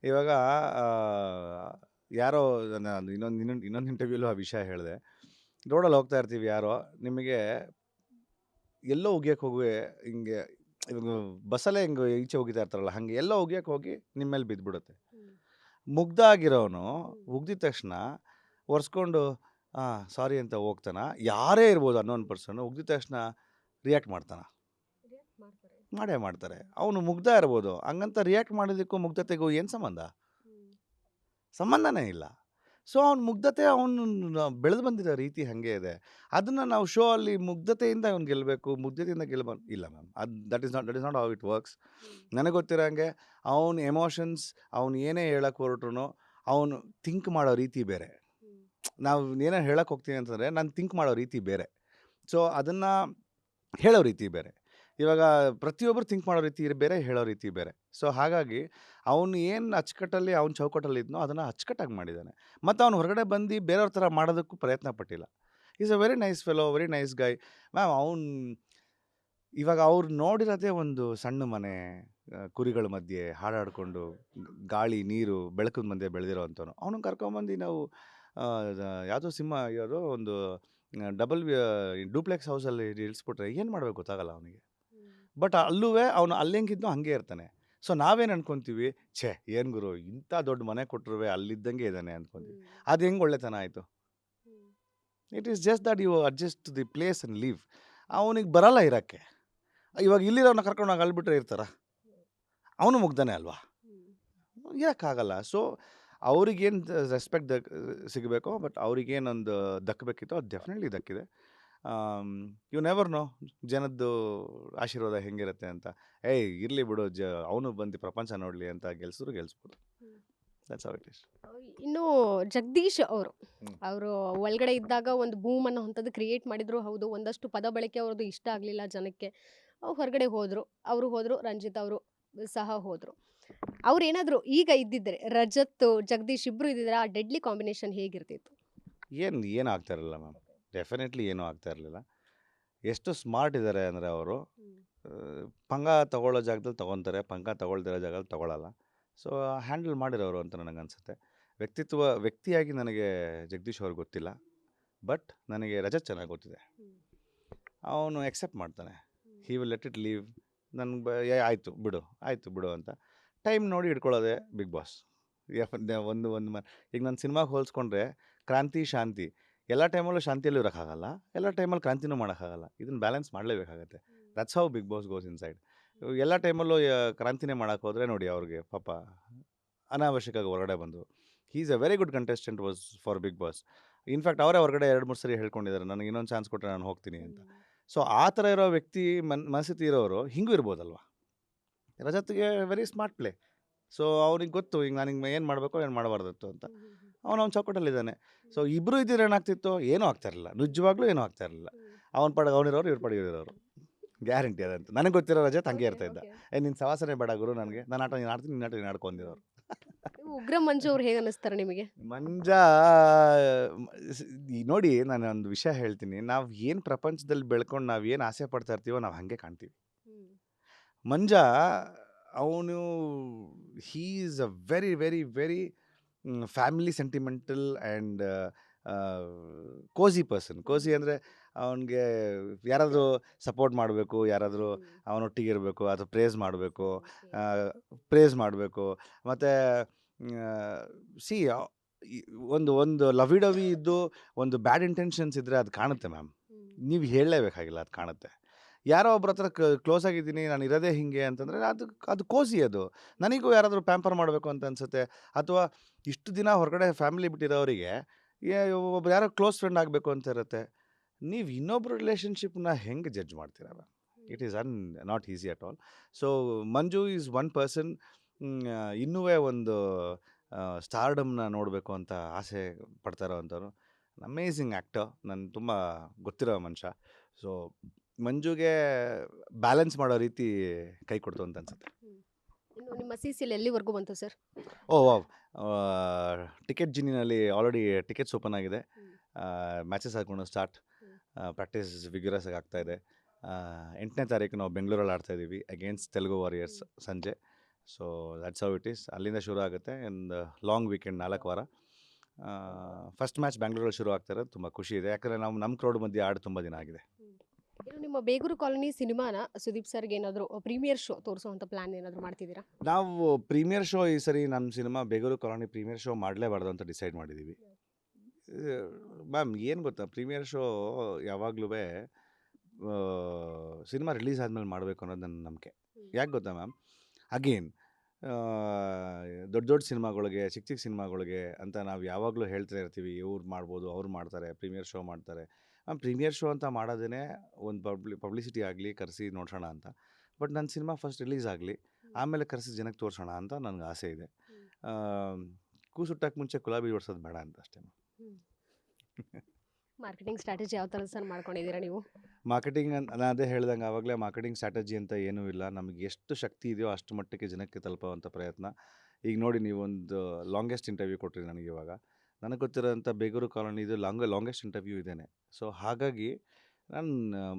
ಇವಾಗ ಆ, ಯಾರೋ ನಾನು ಇನ್ನೊಂದು ಇನ್ನೊಂದು ಇನ್ನೊಂದು ಇಂಟರ್ವ್ಯೂಲು ಆ ವಿಷಯ ಹೇಳಿದೆ. ರೋಡಲ್ಲಿ ಹೋಗ್ತಾ ಇರ್ತೀವಿ ಯಾರೋ ನಿಮಗೆ ಎಲ್ಲೋ ಉಗಿಯಕ್ಕೆ ಹೋಗುವೆ ಹಿಂಗೆ ಇವಾಗ ಬಸ್ಸಲ್ಲೇ ಹಿಂಗೆ ಈಚೆ ಹೋಗಿತಾ ಇರ್ತಾರಲ್ಲ ಹಾಗೆ ಎಲ್ಲೋ ಉಗಿಯಕ್ಕೆ ಹೋಗಿ ನಿಮ್ಮ ಮೇಲೆ ಬಿದ್ದುಬಿಡುತ್ತೆ ಮುಗ್ಧ ಆಗಿರೋನು ಉಗ್ದಿದ ತಕ್ಷಣ ಒರೆಸ್ಕೊಂಡು ಹಾಂ ಸಾರಿ ಅಂತ ಹೋಗ್ತಾನ. ಯಾರೇ ಇರ್ಬೋದು ಅನ್ನೋನ್ ಪರ್ಸನ್ ಉಗ್ದಿದ ತಕ್ಷಣ ರಿಯಾಕ್ಟ್ ಮಾಡ್ತಾನ. ಮಾಡೇ ಮಾಡ್ತಾರೆ. ಅವನು ಮುಗ್ಧ ಇರ್ಬೋದು. ಹಂಗಂತ ರಿಯಾಕ್ಟ್ ಮಾಡೋದಕ್ಕೂ ಮುಗ್ಧತೆಗೂ ಏನು ಸಂಬಂಧ? ಸಂಬಂಧನೇ ಇಲ್ಲ. ಸೊ ಅವ್ನ ಮುಗ್ಧತೆ ಅವನು ಬೆಳೆದು ಬಂದಿರೋ ರೀತಿ ಹಾಗೆ ಇದೆ. ಅದನ್ನು ನಾವು ಶೋ ಅಲ್ಲಿ ಮುಗ್ಧತೆಯಿಂದ ಅವ್ನು ಗೆಲ್ಲಬೇಕು ಮುಗ್ಧತೆಯಿಂದ ಗೆಲ್ಲಬ ಇಲ್ಲ ಮ್ಯಾಮ್ ಅದು that is not that is not how it works ನನಗೆ ಗೊತ್ತಿರೋ ಹಂಗೆ ಅವ್ನ ಎಮೋಷನ್ಸ್ ಅವ್ನು ಏನೇ ಹೇಳಕ್ಕೆ ಹೊರಟ್ರು ಅವನು ಥಿಂಕ್ ಮಾಡೋ ರೀತಿ ಬೇರೆ. ನಾವು ಏನೇ ಹೇಳಕ್ಕೆ ಹೋಗ್ತೀನಿ ಅಂತಂದರೆ ನಾನು ಥಿಂಕ್ ಮಾಡೋ ರೀತಿ ಬೇರೆ. ಸೊ ಅದನ್ನು ಹೇಳೋ ರೀತಿ ಬೇರೆ. ಇವಾಗ ಪ್ರತಿಯೊಬ್ಬರು ಥಿಂಕ್ ಮಾಡೋ ರೀತಿ ಬೇರೆ, ಹೇಳೋ ರೀತಿ ಬೇರೆ. ಸೊ, ಹಾಗಾಗಿ ಅವನು ಏನು ಅಚ್ಚುಕಟ್ಟಲ್ಲಿ, ಅವ್ನ ಚೌಕಟ್ಟಲ್ಲಿ ಇದ್ನೋ ಅದನ್ನು ಅಚ್ಚುಕಟ್ಟಾಗಿ ಮಾಡಿದ್ದಾನೆ. ಮತ್ತು ಅವ್ನು ಹೊರಗಡೆ ಬಂದು ಬೇರೆಯವ್ರ ಥರ ಮಾಡೋದಕ್ಕೂ ಪ್ರಯತ್ನ ಪಟ್ಟಿಲ್ಲ. Is a very nice fellow very nice guy ma'am, ಅವ್ನು ಇವಾಗ ಅವ್ರು ನೋಡಿರೋದೇ ಒಂದು ಸಣ್ಣ ಮನೆ ಕುರಿಗಳ ಮಧ್ಯೆ ಹಾಡಾಡಿಕೊಂಡು ಗಾಳಿ, ನೀರು, ಬೆಳಕಿನ ಮಧ್ಯೆ ಬೆಳೆದಿರೋ ಅಂಥವ್ನು. ಅವನು ಕರ್ಕೊಂಬಂದು ನಾವು ಯಾವುದೋ ಸಿಂಹ, ಯಾವುದೋ ಒಂದು ಡಬಲ್ ಡೂಪ್ಲೆಕ್ಸ್ ಹೌಸಲ್ಲಿ ಇಳಿಸ್ಬಿಟ್ರೆ ಏನು ಮಾಡಬೇಕು ಗೊತ್ತಾಗಲ್ಲ ಅವನಿಗೆ. ಬಟ್ ಅಲ್ಲೂ ಅವನು ಅಲ್ಲೆಂಗಿದ್ನೋ ಹಂಗೆ ಇರ್ತಾನೆ. ಸೊ ನಾವೇನು ಅನ್ಕೊಂತೀವಿ ಛೇ ಏನು ಗುರು ಇಂಥ ದೊಡ್ಡ ಮನೆ ಕೊಟ್ಟರು ಅಲ್ಲಿದ್ದಂಗೆ ಇದ್ದಾನೆ ಅಂದ್ಕೊಂತೀವಿ ಅದು ಹೆಂಗೆ ಒಳ್ಳೆತನ ಆಯಿತು? It is just that you adjust the place and leave ಅವನಿಗೆ ಬರಲ್ಲ ಇರೋಕ್ಕೆ. ಇವಾಗ ಇಲ್ಲಿರೋನ ಕರ್ಕೊಂಡು ಅಲ್ಲಿಬಿಟ್ರೆ ಅಲ್ಬಿಟ್ರೆ ಇರ್ತಾರ? ಅವನು ಮುಗ್ದಾನೆ ಅಲ್ವಾ? ಇರೋಕ್ಕಾಗಲ್ಲ. ಸೊ ಅವ್ರಿಗೇನು ರೆಸ್ಪೆಕ್ಟ್ ದಕ್ ಸಿಗಬೇಕೋ ಬಟ್ ಅವ್ರಿಗೇನೊಂದು ದಕ್ಕಬೇಕಿತ್ತು ಅದು ಡೆಫಿನೆಟ್ಲಿ ದಕ್ಕಿದೆ. ಯು ನೆವರ್ ನೋ ಜನದ್ದು ಆಶೀರ್ವಾದ ಹೆಂಗಿರುತ್ತೆ ಅಂತ. ಏಯ್ ಇರಲಿ ಬಿಡು ಜ ಅವನು ಬಂದು ಪ್ರಪಂಚ ನೋಡಲಿ ಅಂತ ಗೆಲ್ಸಿದ್ರು ಗೆಲ್ಸ್ಬೋದು. ಇನ್ನು ಜಗದೀಶ್ ಅವರು ಅವರು ಒಳಗಡೆ ಇದ್ದಾಗ ಒಂದು ಬೂಮ್ ಅನ್ನೋ ಅಂಥದ್ದು ಕ್ರಿಯೇಟ್ ಮಾಡಿದ್ರು ಹೌದು ಒಂದಷ್ಟು ಪದ ಬಳಕೆ ಅವ್ರದ್ದು ಇಷ್ಟ ಆಗಲಿಲ್ಲ ಜನಕ್ಕೆ. ಅವ್ರು ಹೊರಗಡೆ ಹೋದರು ಅವರು ಹೋದರು ರಂಜಿತ್ ಅವರು ಸಹ ಹೋದರು. ಅವ್ರು ಏನಾದರೂ ಈಗ ಇದ್ದಿದ್ರೆ ರಜತ್ ಜಗದೀಶ್ ಇಬ್ರು ಇದ್ದಿದ್ರೆ ಆ ಡೆಡ್ಲಿ ಕಾಂಬಿನೇಷನ್ ಹೇಗಿರ್ತಿತ್ತು? ಏನು ಏನು ಆಗ್ತಾ ಇರಲಿಲ್ಲ ಮ್ಯಾಮ್. ಡೆಫಿನೆಟ್ಲಿ ಏನೂ ಆಗ್ತಾ ಇರಲಿಲ್ಲ. ಎಷ್ಟು ಸ್ಮಾರ್ಟ್ ಇದ್ದಾರೆ ಅಂದರೆ ಅವರು ಪಂಗ ತಗೊಳ್ಳೋ ಜಾಗದಲ್ಲಿ ತೊಗೊತಾರೆ ಪಂಗ ತಗೊಳ್ದಿರೋ ಜಾಗದಲ್ಲಿ ತಗೊಳ್ಳಲ್ಲ ಸೊ ಹ್ಯಾಂಡಲ್ ಮಾಡಿರೋರು ಅಂತ ನನಗೆ ಅನ್ಸುತ್ತೆ. ವ್ಯಕ್ತಿತ್ವ ವ್ಯಕ್ತಿಯಾಗಿ ನನಗೆ ಜಗದೀಶ್ ಅವ್ರಿಗೆ ಗೊತ್ತಿಲ್ಲ. ಬಟ್ ನನಗೆ ರಜತ್ ಚೆನ್ನಾಗಿ ಗೊತ್ತಿದೆ. ಅವನು ಎಕ್ಸೆಪ್ಟ್ ಮಾಡ್ತಾನೆ. He will let it leave ನನಗೆ ಆಯಿತು ಬಿಡು ಆಯಿತು ಬಿಡು ಅಂತ. ಟೈಮ್ ನೋಡಿ ಇಟ್ಕೊಳ್ಳೋದೆ ಬಿಗ್ ಬಾಸ್. ಒಂದು ಒಂದು ಮ ಈಗ ನಾನು ಸಿನಿಮಾಗೆ ಹೋಲಿಸ್ಕೊಂಡ್ರೆ ಕ್ರಾಂತಿ ಶಾಂತಿ. ಎಲ್ಲ ಟೈಮಲ್ಲೂ ಶಾಂತಿಯಲ್ಲೂ ಇರೋಕ್ಕಾಗಲ್ಲ. ಎಲ್ಲ ಟೈಮಲ್ಲಿ ಕ್ರಾಂತಿನೂ ಮಾಡೋಕ್ಕಾಗಲ್ಲ. ಇದನ್ನು balance ಮಾಡಲೇಬೇಕಾಗತ್ತೆ. That's how big boss goes inside ಎಲ್ಲ ಟೈಮಲ್ಲೂ ಕ್ರಾಂತಿನೇ ಮಾಡೋಕ್ಕೆ ಹೋದರೆ ನೋಡಿ ಅವ್ರಿಗೆ ಪಾಪ ಅನಾವಶ್ಯಕವಾಗಿ ಹೊರಗಡೆ ಬಂದು. Is a very good contestant was for big boss in fact ಅವರೇ ಹೊರಗಡೆ ಎರಡು ಮೂರು ಸರಿ ಹೇಳ್ಕೊಂಡಿದ್ದಾರೆ. ನನಗೆ ಇನ್ನೊಂದು ಚಾನ್ಸ್ ಕೊಟ್ಟರೆ ನಾನು ಹೋಗ್ತೀನಿ ಅಂತ. ಸೊ ಆ ಥರ ಇರೋ ವ್ಯಕ್ತಿ ಮನ್ ಮನಸ್ಥಿತಿ ಇರೋರು ಹಿಂಗೂ ಇರ್ಬೋದಲ್ವಾ? ರಜತ್ಗೆ ವೆರಿ ಸ್ಮಾರ್ಟ್ ಪ್ಲೇ ಸೊ ಅವ್ನಿಗೆ ಗೊತ್ತು ಈಗ ನನಗೆ ಏನು ಮಾಡಬೇಕು ಏನು ಮಾಡಬಾರ್ದಿತ್ತು ಅಂತ. ಅವನು ಅವ್ನು ಚೌಕಟ್ಟಲ್ಲಿದ್ದಾನೆ. ಸೊ ಇಬ್ಬರು ಇದ್ದಿದ್ರೆ ಏನಾಗ್ತಿತ್ತು? ಏನೂ ಆಗ್ತಾ ಇರಲಿಲ್ಲ. ನಿಜವಾಗ್ಲೂ ಏನೂ ಆಗ್ತಾ ಇರಲಿಲ್ಲ. ಅವನ ಪಡೆಗೆ ಅವನಿರೋರು ಇವ್ರ ಪಡೆಗೆ ಇರೋರು. ಗ್ಯಾರಂಟಿ ಅದಂತ. ನನಗೆ ಗೊತ್ತಿರೋ ರಜೆ ಹಂಗೆ ಇರ್ತಾ ಇದ್ದ ಏ ನಿನ್ನ ಸವಾಸನೆ ಬೇಡ ಗುರು ನನಗೆ. ನಾನು ಆಟ ನೀನು ಆಡ್ತೀನಿ ನಿನ್ನ ಆಟ ನೀನು ಆಡ್ಕೊಂಡಿರೋರು ಉಗ್ರ ಮಂಜು ಅವ್ರು ಹೇಗೆ ಅನ್ನಿಸ್ತಾರೆ ನಿಮಗೆ? ಮಂಜ ನೋಡಿ ನಾನು ಒಂದು ವಿಷಯ ಹೇಳ್ತೀನಿ. ನಾವು ಏನು ಪ್ರಪಂಚದಲ್ಲಿ ಬೆಳ್ಕೊಂಡು ನಾವು ಏನು ಆಸೆ ಪಡ್ತಾ ಇರ್ತೀವೋ ನಾವು ಹಾಗೆ ಕಾಣ್ತೀವಿ. ಮಂಜ ಅವನು he is a very very very family sentimental and cosy person cosy ಅಂದರೆ ಅವನಿಗೆ ಯಾರಾದರೂ ಸಪೋರ್ಟ್ ಮಾಡಬೇಕು ಯಾರಾದರೂ ಅವನೊಟ್ಟಿಗೆ ಇರಬೇಕು ಅಥವಾ ಪ್ರೇಸ್ ಮಾಡಬೇಕು ಪ್ರೇಸ್ ಮಾಡಬೇಕು. ಮತ್ತು ಸಿ ಒಂದು ಒಂದು ಲವಿಡವಿ ಇದ್ದು ಒಂದು ಬ್ಯಾಡ್ ಇಂಟೆನ್ಷನ್ಸ್ ಇದ್ದರೆ ಅದು ಕಾಣುತ್ತೆ ಮ್ಯಾಮ್ ನೀವು ಹೇಳಲೇಬೇಕಾಗಿಲ್ಲ ಅದು ಕಾಣುತ್ತೆ. ಯಾರೋ ಒಬ್ರ ಹತ್ರ ಕ್ಲೋಸ್ ಆಗಿದ್ದೀನಿ ನಾನು ಇರೋದೇ ಹಿಂಗೆ ಅಂತಂದರೆ ಅದು ಅದು ಕೋಸಿ ಅದು. ನನಗೂ ಯಾರಾದರೂ ಪ್ಯಾಂಪರ್ ಮಾಡಬೇಕು ಅಂತ ಅನಿಸುತ್ತೆ. ಅಥವಾ ಇಷ್ಟು ದಿನ ಹೊರಗಡೆ ಫ್ಯಾಮಿಲಿ ಬಿಟ್ಟಿರೋರಿಗೆ ಒಬ್ಬ ಯಾರೋ ಕ್ಲೋಸ್ ಫ್ರೆಂಡ್ ಆಗಬೇಕು ಅಂತ ಇರುತ್ತೆ. ನೀವು ಇನ್ನೊಬ್ಬರು ರಿಲೇಷನ್ಶಿಪ್ನ ಹೆಂಗೆ ಜಡ್ಜ್ ಮಾಡ್ತೀರಾ it is an not easy at all so Manju is one person ಇನ್ನೂ ಒಂದು ಸ್ಟಾರ್ಡಮ್ನ ನೋಡಬೇಕು ಅಂತ ಆಸೆ ಪಡ್ತಾ ಇರೋವಂಥವ್ರು. ಅಮೇಝಿಂಗ್ ಆ್ಯಕ್ಟರ್ ನನ್ನ ತುಂಬ ಗೊತ್ತಿರೋ ಮನುಷ್ಯ. ಸೊ ಮಂಜುಗೆ ಬ್ಯಾಲೆನ್ಸ್ ಮಾಡೋ ರೀತಿ ಕೈ ಕೊಡ್ತು ಅಂತ ಅನ್ಸುತ್ತೆ. ಇನ್ನು ನಿಮ್ಮ ಸಿ ಸಿ ಎಲ್ಲಿವರೆಗೂ ಬಂತು ಸರ್? Oh wow. ಟಿಕೆಟ್ ಜಿನ್ನಿನಲ್ಲಿ ಆಲ್ರೆಡಿ ಟಿಕೆಟ್ಸ್ ಓಪನ್ ಆಗಿದೆ. ಮ್ಯಾಚಸ್ ಹಾಕೊಂಡು ಸ್ಟಾರ್ಟ್ ಪ್ರಾಕ್ಟೀಸ್ ವಿಗ್ರಸ್ ಆಗಿ ಆಗ್ತಾ ಇದೆ. ಎಂಟನೇ ತಾರೀಕು ನಾವು ಬೆಂಗಳೂರಲ್ಲಿ ಆಡ್ತಾ ಇದ್ದೀವಿ ಅಗೇನ್ಸ್ಟ್ ತೆಲುಗು ವಾರಿಯರ್ಸ್ ಸಂಜೆ. So that's how it is ಅಲ್ಲಿಂದ ಶುರು ಆಗುತ್ತೆ. ಒಂದು ಲಾಂಗ್ ವೀಕೆಂಡ್ ನಾಲ್ಕು ವಾರ. ಫಸ್ಟ್ ಮ್ಯಾಚ್ ಬೆಂಗಳೂರಲ್ಲಿ ಶುರು ಆಗ್ತಾ ಇರೋದು. ತುಂಬ ಖುಷಿ ಇದೆ. ಯಾಕಂದರೆ ನಾವು ನಮ್ಮ ಕ್ರೌಡ್ ಮಧ್ಯೆ ಆಡಿ ತುಂಬ ದಿನ ಆಗಿದೆ. ನಿಮ್ಮ ಬೇಗೂರು ಕಾಲೋನಿ ಸಿನಿಮಾನ ಸುದೀಪ್ ಸರ್ಗೆ ಏನಾದರೂ ಪ್ರೀಮಿಯರ್ ಶೋ ತೋರಿಸುವಂಥ ಪ್ಲಾನ್ ಏನಾದರೂ ಮಾಡ್ತಿದ್ದೀರಾ? ನಾವು ಪ್ರೀಮಿಯರ್ ಶೋ ಈ ಸರಿ ನಮ್ಮ cinema Beguru colony premiere show ಮಾಡಲೇಬಾರ್ದು ಅಂತ ಡಿಸೈಡ್ ಮಾಡಿದ್ದೀವಿ ಮ್ಯಾಮ್ ಏನು ಗೊತ್ತಾ ಪ್ರೀಮಿಯರ್ ಶೋ ಯಾವಾಗಲೂ ಸಿನಿಮಾ ರಿಲೀಸ್ ಆದಮೇಲೆ ಮಾಡಬೇಕು ಅನ್ನೋದು ನನ್ನ ನಂಬಿಕೆ. ಯಾಕೆ ಗೊತ್ತಾ ಮ್ಯಾಮ್? ಅಗೇನ್ ದೊಡ್ಡ ದೊಡ್ಡ ಸಿನಿಮಾಗಳಿಗೆ ಚಿಕ್ಕ ಚಿಕ್ಕ ಸಿನಿಮಾಗಳಿಗೆ ಅಂತ ನಾವು ಯಾವಾಗಲೂ ಹೇಳ್ತಾ ಇರ್ತೀವಿ ಇವ್ರು ಮಾಡ್ಬೋದು ಅವ್ರು ಮಾಡ್ತಾರೆ ಪ್ರೀಮಿಯರ್ ಶೋ ಮಾಡ್ತಾರೆ. ಮ್ಯಾಮ್ ಪ್ರೀಮಿಯರ್ ಶೋ ಅಂತ ಮಾಡೋದೇ ಒಂದು ಪಬ್ಲಿ ಪಬ್ಲಿಸಿಟಿ ಆಗಲಿ ಕರೆಸಿ ನೋಡ್ಸೋಣ ಅಂತ. ಬಟ್ ನನ್ನ ಸಿನಿಮಾ ಫಸ್ಟ್ ರಿಲೀಸ್ ಆಗಲಿ ಆಮೇಲೆ ಕರೆಸಿ ಜನಕ್ಕೆ ತೋರಿಸೋಣ ಅಂತ ನನಗೆ ಆಸೆ ಇದೆ. ಕೂಸುಟ್ಟಕ್ಕೆ ಮುಂಚೆ ಗುಲಾಬಿ ಓಡಿಸೋದು ಬೇಡ ಅಂತ ಅಷ್ಟೇ ಮಾರ್ಕೆಟಿಂಗ್ ಸ್ಟ್ರಾಟಜಿ ಯಾವ ಥರ ಸರ್ ಮಾಡ್ಕೊಂಡಿದ್ದೀರಾ ನೀವು? ಮಾರ್ಕೆಟಿಂಗ್ ಅಂತ ನಾನು ಅದೇ ಹೇಳ್ದಂಗೆ ಆವಾಗಲೇ ಮಾರ್ಕೆಟಿಂಗ್ ಸ್ಟ್ರಾಟಜಿ ಅಂತ ಏನೂ ಇಲ್ಲ. ನಮಗೆ ಎಷ್ಟು ಶಕ್ತಿ ಇದೆಯೋ ಅಷ್ಟು ಮಟ್ಟಕ್ಕೆ ಜನಕ್ಕೆ ತಲುಪುವಂಥ ಪ್ರಯತ್ನ. ಈಗ ನೋಡಿ ನೀವೊಂದು ಲಾಂಗೆಸ್ಟ್ ಇಂಟರ್ವ್ಯೂ ಕೊಟ್ಟಿರಿ ನನಗೆ ಇವಾಗ. ನನಗೆ ಗೊತ್ತಿರೋಂಥ ಬೇಗೂರು ಕಾಲೋನಿ ಇದು ಲಾಂಗ್, ಲಾಂಗೆಸ್ಟ್ ಇಂಟರ್ವ್ಯೂ ಇದ್ದೇನೆ ಸೊ, ಹಾಗಾಗಿ ನಾನು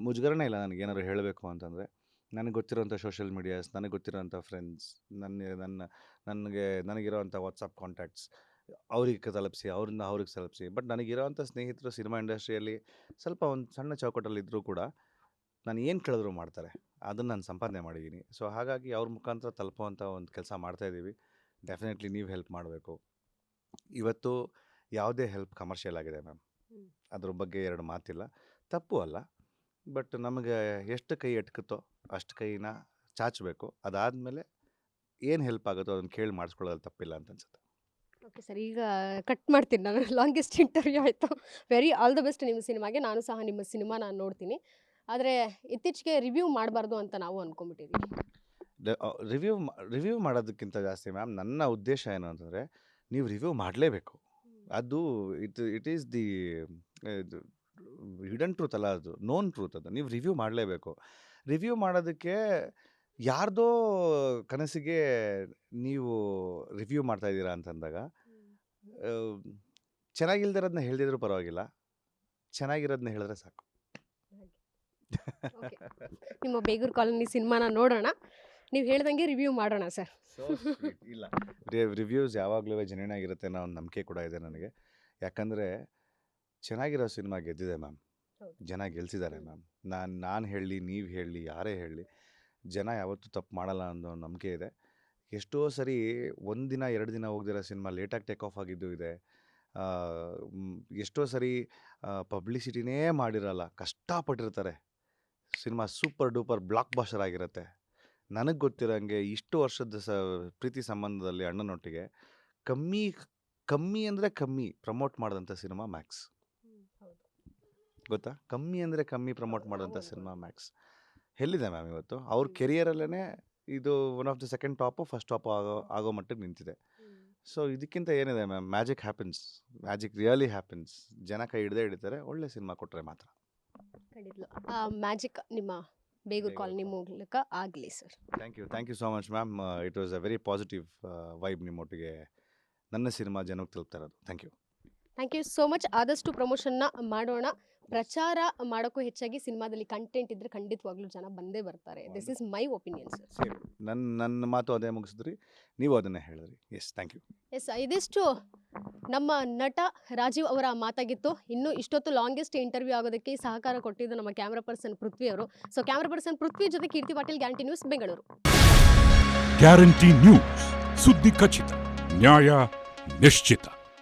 ಮುಜುಗರನೇ ಇಲ್ಲ ನನಗೆ ಏನಾದ್ರು ಹೇಳಬೇಕು ಅಂತಂದರೆ, ನನಗೆ ಗೊತ್ತಿರೋಂಥ ಸೋಷಿಯಲ್ ಮೀಡಿಯಾಸ್ ನನಗೆ ಗೊತ್ತಿರೋಂಥ ಫ್ರೆಂಡ್ಸ್ ನನ್ನ ನನ್ನ ನನಗೆ, ನನಗಿರೋಂಥ ವಾಟ್ಸಪ್ ಕಾಂಟ್ಯಾಕ್ಟ್ಸ್ ಅವ್ರಿಗೆ ತಲುಪಿಸಿ ಅವ್ರನ್ನ ಅವ್ರಿಗೆ ತಲುಪಿಸಿ. ಬಟ್ ನನಗಿರೋಂಥ ಸ್ನೇಹಿತರು ಸಿನಿಮಾ ಇಂಡಸ್ಟ್ರಿಯಲ್ಲಿ ಸ್ವಲ್ಪ ಒಂದು ಸಣ್ಣ ಚೌಕಟ್ಟಲ್ಲಿ ಇದ್ದರೂ ಕೂಡ ನಾನು ಏನು ಕೇಳಿದ್ರು ಮಾಡ್ತಾರೆ. ಅದನ್ನು ನಾನು ಸಂಪಾದನೆ ಮಾಡಿದ್ದೀನಿ ಸೊ ಹಾಗಾಗಿ ಅವ್ರ ಮುಖಾಂತರ ತಲುಪುವಂಥ ಒಂದು ಕೆಲಸ ಮಾಡ್ತಾಯಿದ್ದೀವಿ ಡೆಫಿನೆಟ್ಲಿ ನೀವು ಹೆಲ್ಪ್ ಮಾಡಬೇಕು. ಇವತ್ತು ಯಾವುದೇ ಹೆಲ್ಪ್ ಕಮರ್ಷಿಯಲ್ ಆಗಿದೆ ಮ್ಯಾಮ್. ಅದ್ರ ಬಗ್ಗೆ ಎರಡು ಮಾತಿಲ್ಲ. ತಪ್ಪು ಅಲ್ಲ. ಬಟ್ ನಮಗೆ ಎಷ್ಟು ಕೈ ಎಟ್ಕುತ್ತೋ ಅಷ್ಟು ಕೈನ ಚಾಚಬೇಕು. ಅದಾದಮೇಲೆ ಏನು ಹೆಲ್ಪ್ ಆಗುತ್ತೋ ಅದನ್ನು ಕೇಳಿ ಮಾಡಿಸ್ಕೊಳ್ಳೋದು ತಪ್ಪಿಲ್ಲ ಅಂತ ಅನ್ಸುತ್ತೆ. ಓಕೆ ಸರ್ ಈಗ ಕಟ್ ಮಾಡ್ತೀನಿ. ನಾನು ಲಾಂಗೆಸ್ಟ್ ಇಂಟರ್ವ್ಯೂ ಆಯಿತು. ವೆರಿ ಆಲ್ ದ ಬೆಸ್ಟ್ ನಿಮ್ಮ ಸಿನಿಮಾಗೆ ನಾನು ಸಹ ನಿಮ್ಮ ಸಿನಿಮಾ ನಾನು ನೋಡ್ತೀನಿ. ಆದರೆ ಇತ್ತೀಚೆಗೆ ರಿವ್ಯೂ ಮಾಡಬಾರ್ದು ಅಂತ ನಾವು ಅಂದ್ಕೊಂಬಿಟ್ಟಿದ್ದೀವಿ ರಿವ್ಯೂ ರಿವ್ಯೂ ಮಾಡೋದಕ್ಕಿಂತ ಜಾಸ್ತಿ ಮ್ಯಾಮ್ ನನ್ನ ಉದ್ದೇಶ ಏನು ಅಂತಂದರೆ ನೀವು ರಿವ್ಯೂ ಮಾಡಲೇಬೇಕು. ಅದು it it is the hidden truth ಅಲ್ಲ ಅದು ನೋನ್ ಟ್ರೂತ್ ಅದು. ನೀವು ರಿವ್ಯೂ ಮಾಡಲೇಬೇಕು. ರಿವ್ಯೂ ಮಾಡೋದಕ್ಕೆ ಯಾರ್ದೋ ಕನಸಿಗೆ ನೀವು ರಿವ್ಯೂ ಮಾಡ್ತಾ ಇದ್ದೀರಾ ಅಂತಂದಾಗ ಚೆನ್ನಾಗಿಲ್ದಿರೋದನ್ನ ಹೇಳಿದ್ರು ಪರವಾಗಿಲ್ಲ. ಚೆನ್ನಾಗಿರೋದನ್ನ ಹೇಳಿದ್ರೆ ಸಾಕು. ನಿಮ್ಮ ಬೇಗೂರು ಕಾಲೋನಿ ಸಿನಿಮಾನ ನೋಡೋಣ. ನೀವು ಹೇಳ್ದಂಗೆ ರಿವ್ಯೂ ಮಾಡೋಣ ಸರ್ ಇಲ್ಲ. ರಿವ್ಯೂಸ್ ಯಾವಾಗಲೂ ಜೆನ್ಯೂನ್ ಆಗಿರುತ್ತೆ ಅನ್ನೋ ಒಂದು ನಂಬಿಕೆ ಕೂಡ ಇದೆ ನನಗೆ. ಯಾಕಂದರೆ ಚೆನ್ನಾಗಿರೋ ಸಿನಿಮಾ ಗೆದ್ದಿದೆ ಮ್ಯಾಮ್ ಜನ ಗೆಲ್ಸಿದ್ದಾರೆ ಮ್ಯಾಮ್ ನಾನು ನಾನು ಹೇಳಲಿ ನೀವು ಹೇಳಲಿ ಯಾರೇ ಹೇಳಲಿ ಜನ ಯಾವತ್ತೂ ತಪ್ಪು ಮಾಡಲ್ಲ ಅನ್ನೋ ನಂಬಿಕೆ ಇದೆ. ಎಷ್ಟೋ ಸರಿ ಒಂದು ದಿನ ಎರಡು ದಿನ ಹೋಗ್ದಿರೋ ಸಿನಿಮಾ ಲೇಟಾಗಿ ಟೇಕ್ ಆಫ್ ಆಗಿದ್ದು ಇದೆ. ಎಷ್ಟೋ ಸರಿ ಪಬ್ಲಿಸಿಟಿನೇ ಮಾಡಿರಲ್ಲ ಕಷ್ಟಪಟ್ಟಿರ್ತಾರೆ. Cinema super duper block buster ಆಗಿರುತ್ತೆ. ನನಗೆ ಗೊತ್ತಿರೋಂಗೆ ಇಷ್ಟು ವರ್ಷದ ಸ ಪ್ರೀತಿ ಸಂಬಂಧದಲ್ಲಿ ಅಣ್ಣನೊಟ್ಟಿಗೆ ಕಮ್ಮಿ ಕಮ್ಮಿ ಅಂದರೆ ಕಮ್ಮಿ ಪ್ರಮೋಟ್ ಮಾಡಿದಂಥ ಸಿನಿಮಾ ಮ್ಯಾಕ್ಸ್. ಗೊತ್ತಾ? ಕಮ್ಮಿ ಅಂದರೆ ಕಮ್ಮಿ ಪ್ರಮೋಟ್ ಮಾಡಿದಂಥ. Cinema Max. ಎಲ್ಲಿದೆ ಮ್ಯಾಮ್ ಇವತ್ತು? ಅವ್ರ ಕೆರಿಯರಲ್ಲೇ ಇದು one of the second top first top ಆಗೋ ಆಗೋ ಮಟ್ಟಿಗೆ ನಿಂತಿದೆ. ಸೊ ಇದಕ್ಕಿಂತ ಏನಿದೆ ma'am? Magic happens magic really happens ಜನ ಕೈ ಹಿಡ್ದೇ ಹಿಡಿತಾರೆ. ಒಳ್ಳೆ ಸಿನಿಮಾ ಕೊಟ್ಟರೆ ಮಾತ್ರ. ಮ್ಯಾಜಿಕ್ ನಿಮ್ಮ ಬೇಗೂರು ಕಾಲೋನಿ ಮೂಲಕ ಆಗಲಿ sir. Thank you thank you so much ma'am. It was a very positive vibe ನಿಮ್ಮೊಟ್ಟಿಗೆ ನನ್ನ ಸಿನಿಮಾ ಜನಕ್ಕೆ ತಲುಪ್ತಾ ಇರೋದು. Thank you. Thank you so much. ಆದಷ್ಟು ಪ್ರಮೋಷನ್ನ ಮಾಡೋಣ. ಪ್ರಚಾರ ಮಾಡೋಕ್ಕೂ ಹೆಚ್ಚಾಗಿ ಸಿನಿಮಾದಲ್ಲಿ ಕಂಟೆಂಟ್ ಇದ್ರೆ ಖಂಡಿತವಾಗ್ಲೂ ಜನ ಬಂದೇ ಬರ್ತಾರೆ. This is my opinion sir same. ನನ್ನ ನನ್ನ ಮಾತು ಅದೇ ಮುಗಿಸಿದ್ರಿ. ನೀವು ಅದನ್ನ ಹೇಳಿದ್ರಿ. ಎಸ್ ಥ್ಯಾಂಕ್ ಯು ಎಸ್ ಇದಿಷ್ಟು ನಮ್ಮ ನಟ ರಾಜೀವ್ ಅವರ ಮಾತಾಗಿತ್ತು. ಇನ್ನು ಇಷ್ಟೊತ್ತು ಲಾಂಗೆಸ್ಟ್ ಇಂಟರ್ವ್ಯೂ ಆಗೋದಕ್ಕೆ ಸಹಕಾರ ಕೊಟ್ಟಿದ್ದು ನಮ್ಮ ಕ್ಯಾಮ್ರಾ ಪರ್ಸನ್ ಪೃಥ್ವಿ ಅವರು. ಸೊ ಕ್ಯಾಮ್ರಾ ಪರ್ಸನ್ ಪೃಥ್ವಿ ಜೊತೆ Keerthi Patil guarantee news Bengaluru guarantee news ಸುದ್ದಿ ಖಚಿತ ನ್ಯಾಯ ನಿಶ್ಚಿತ.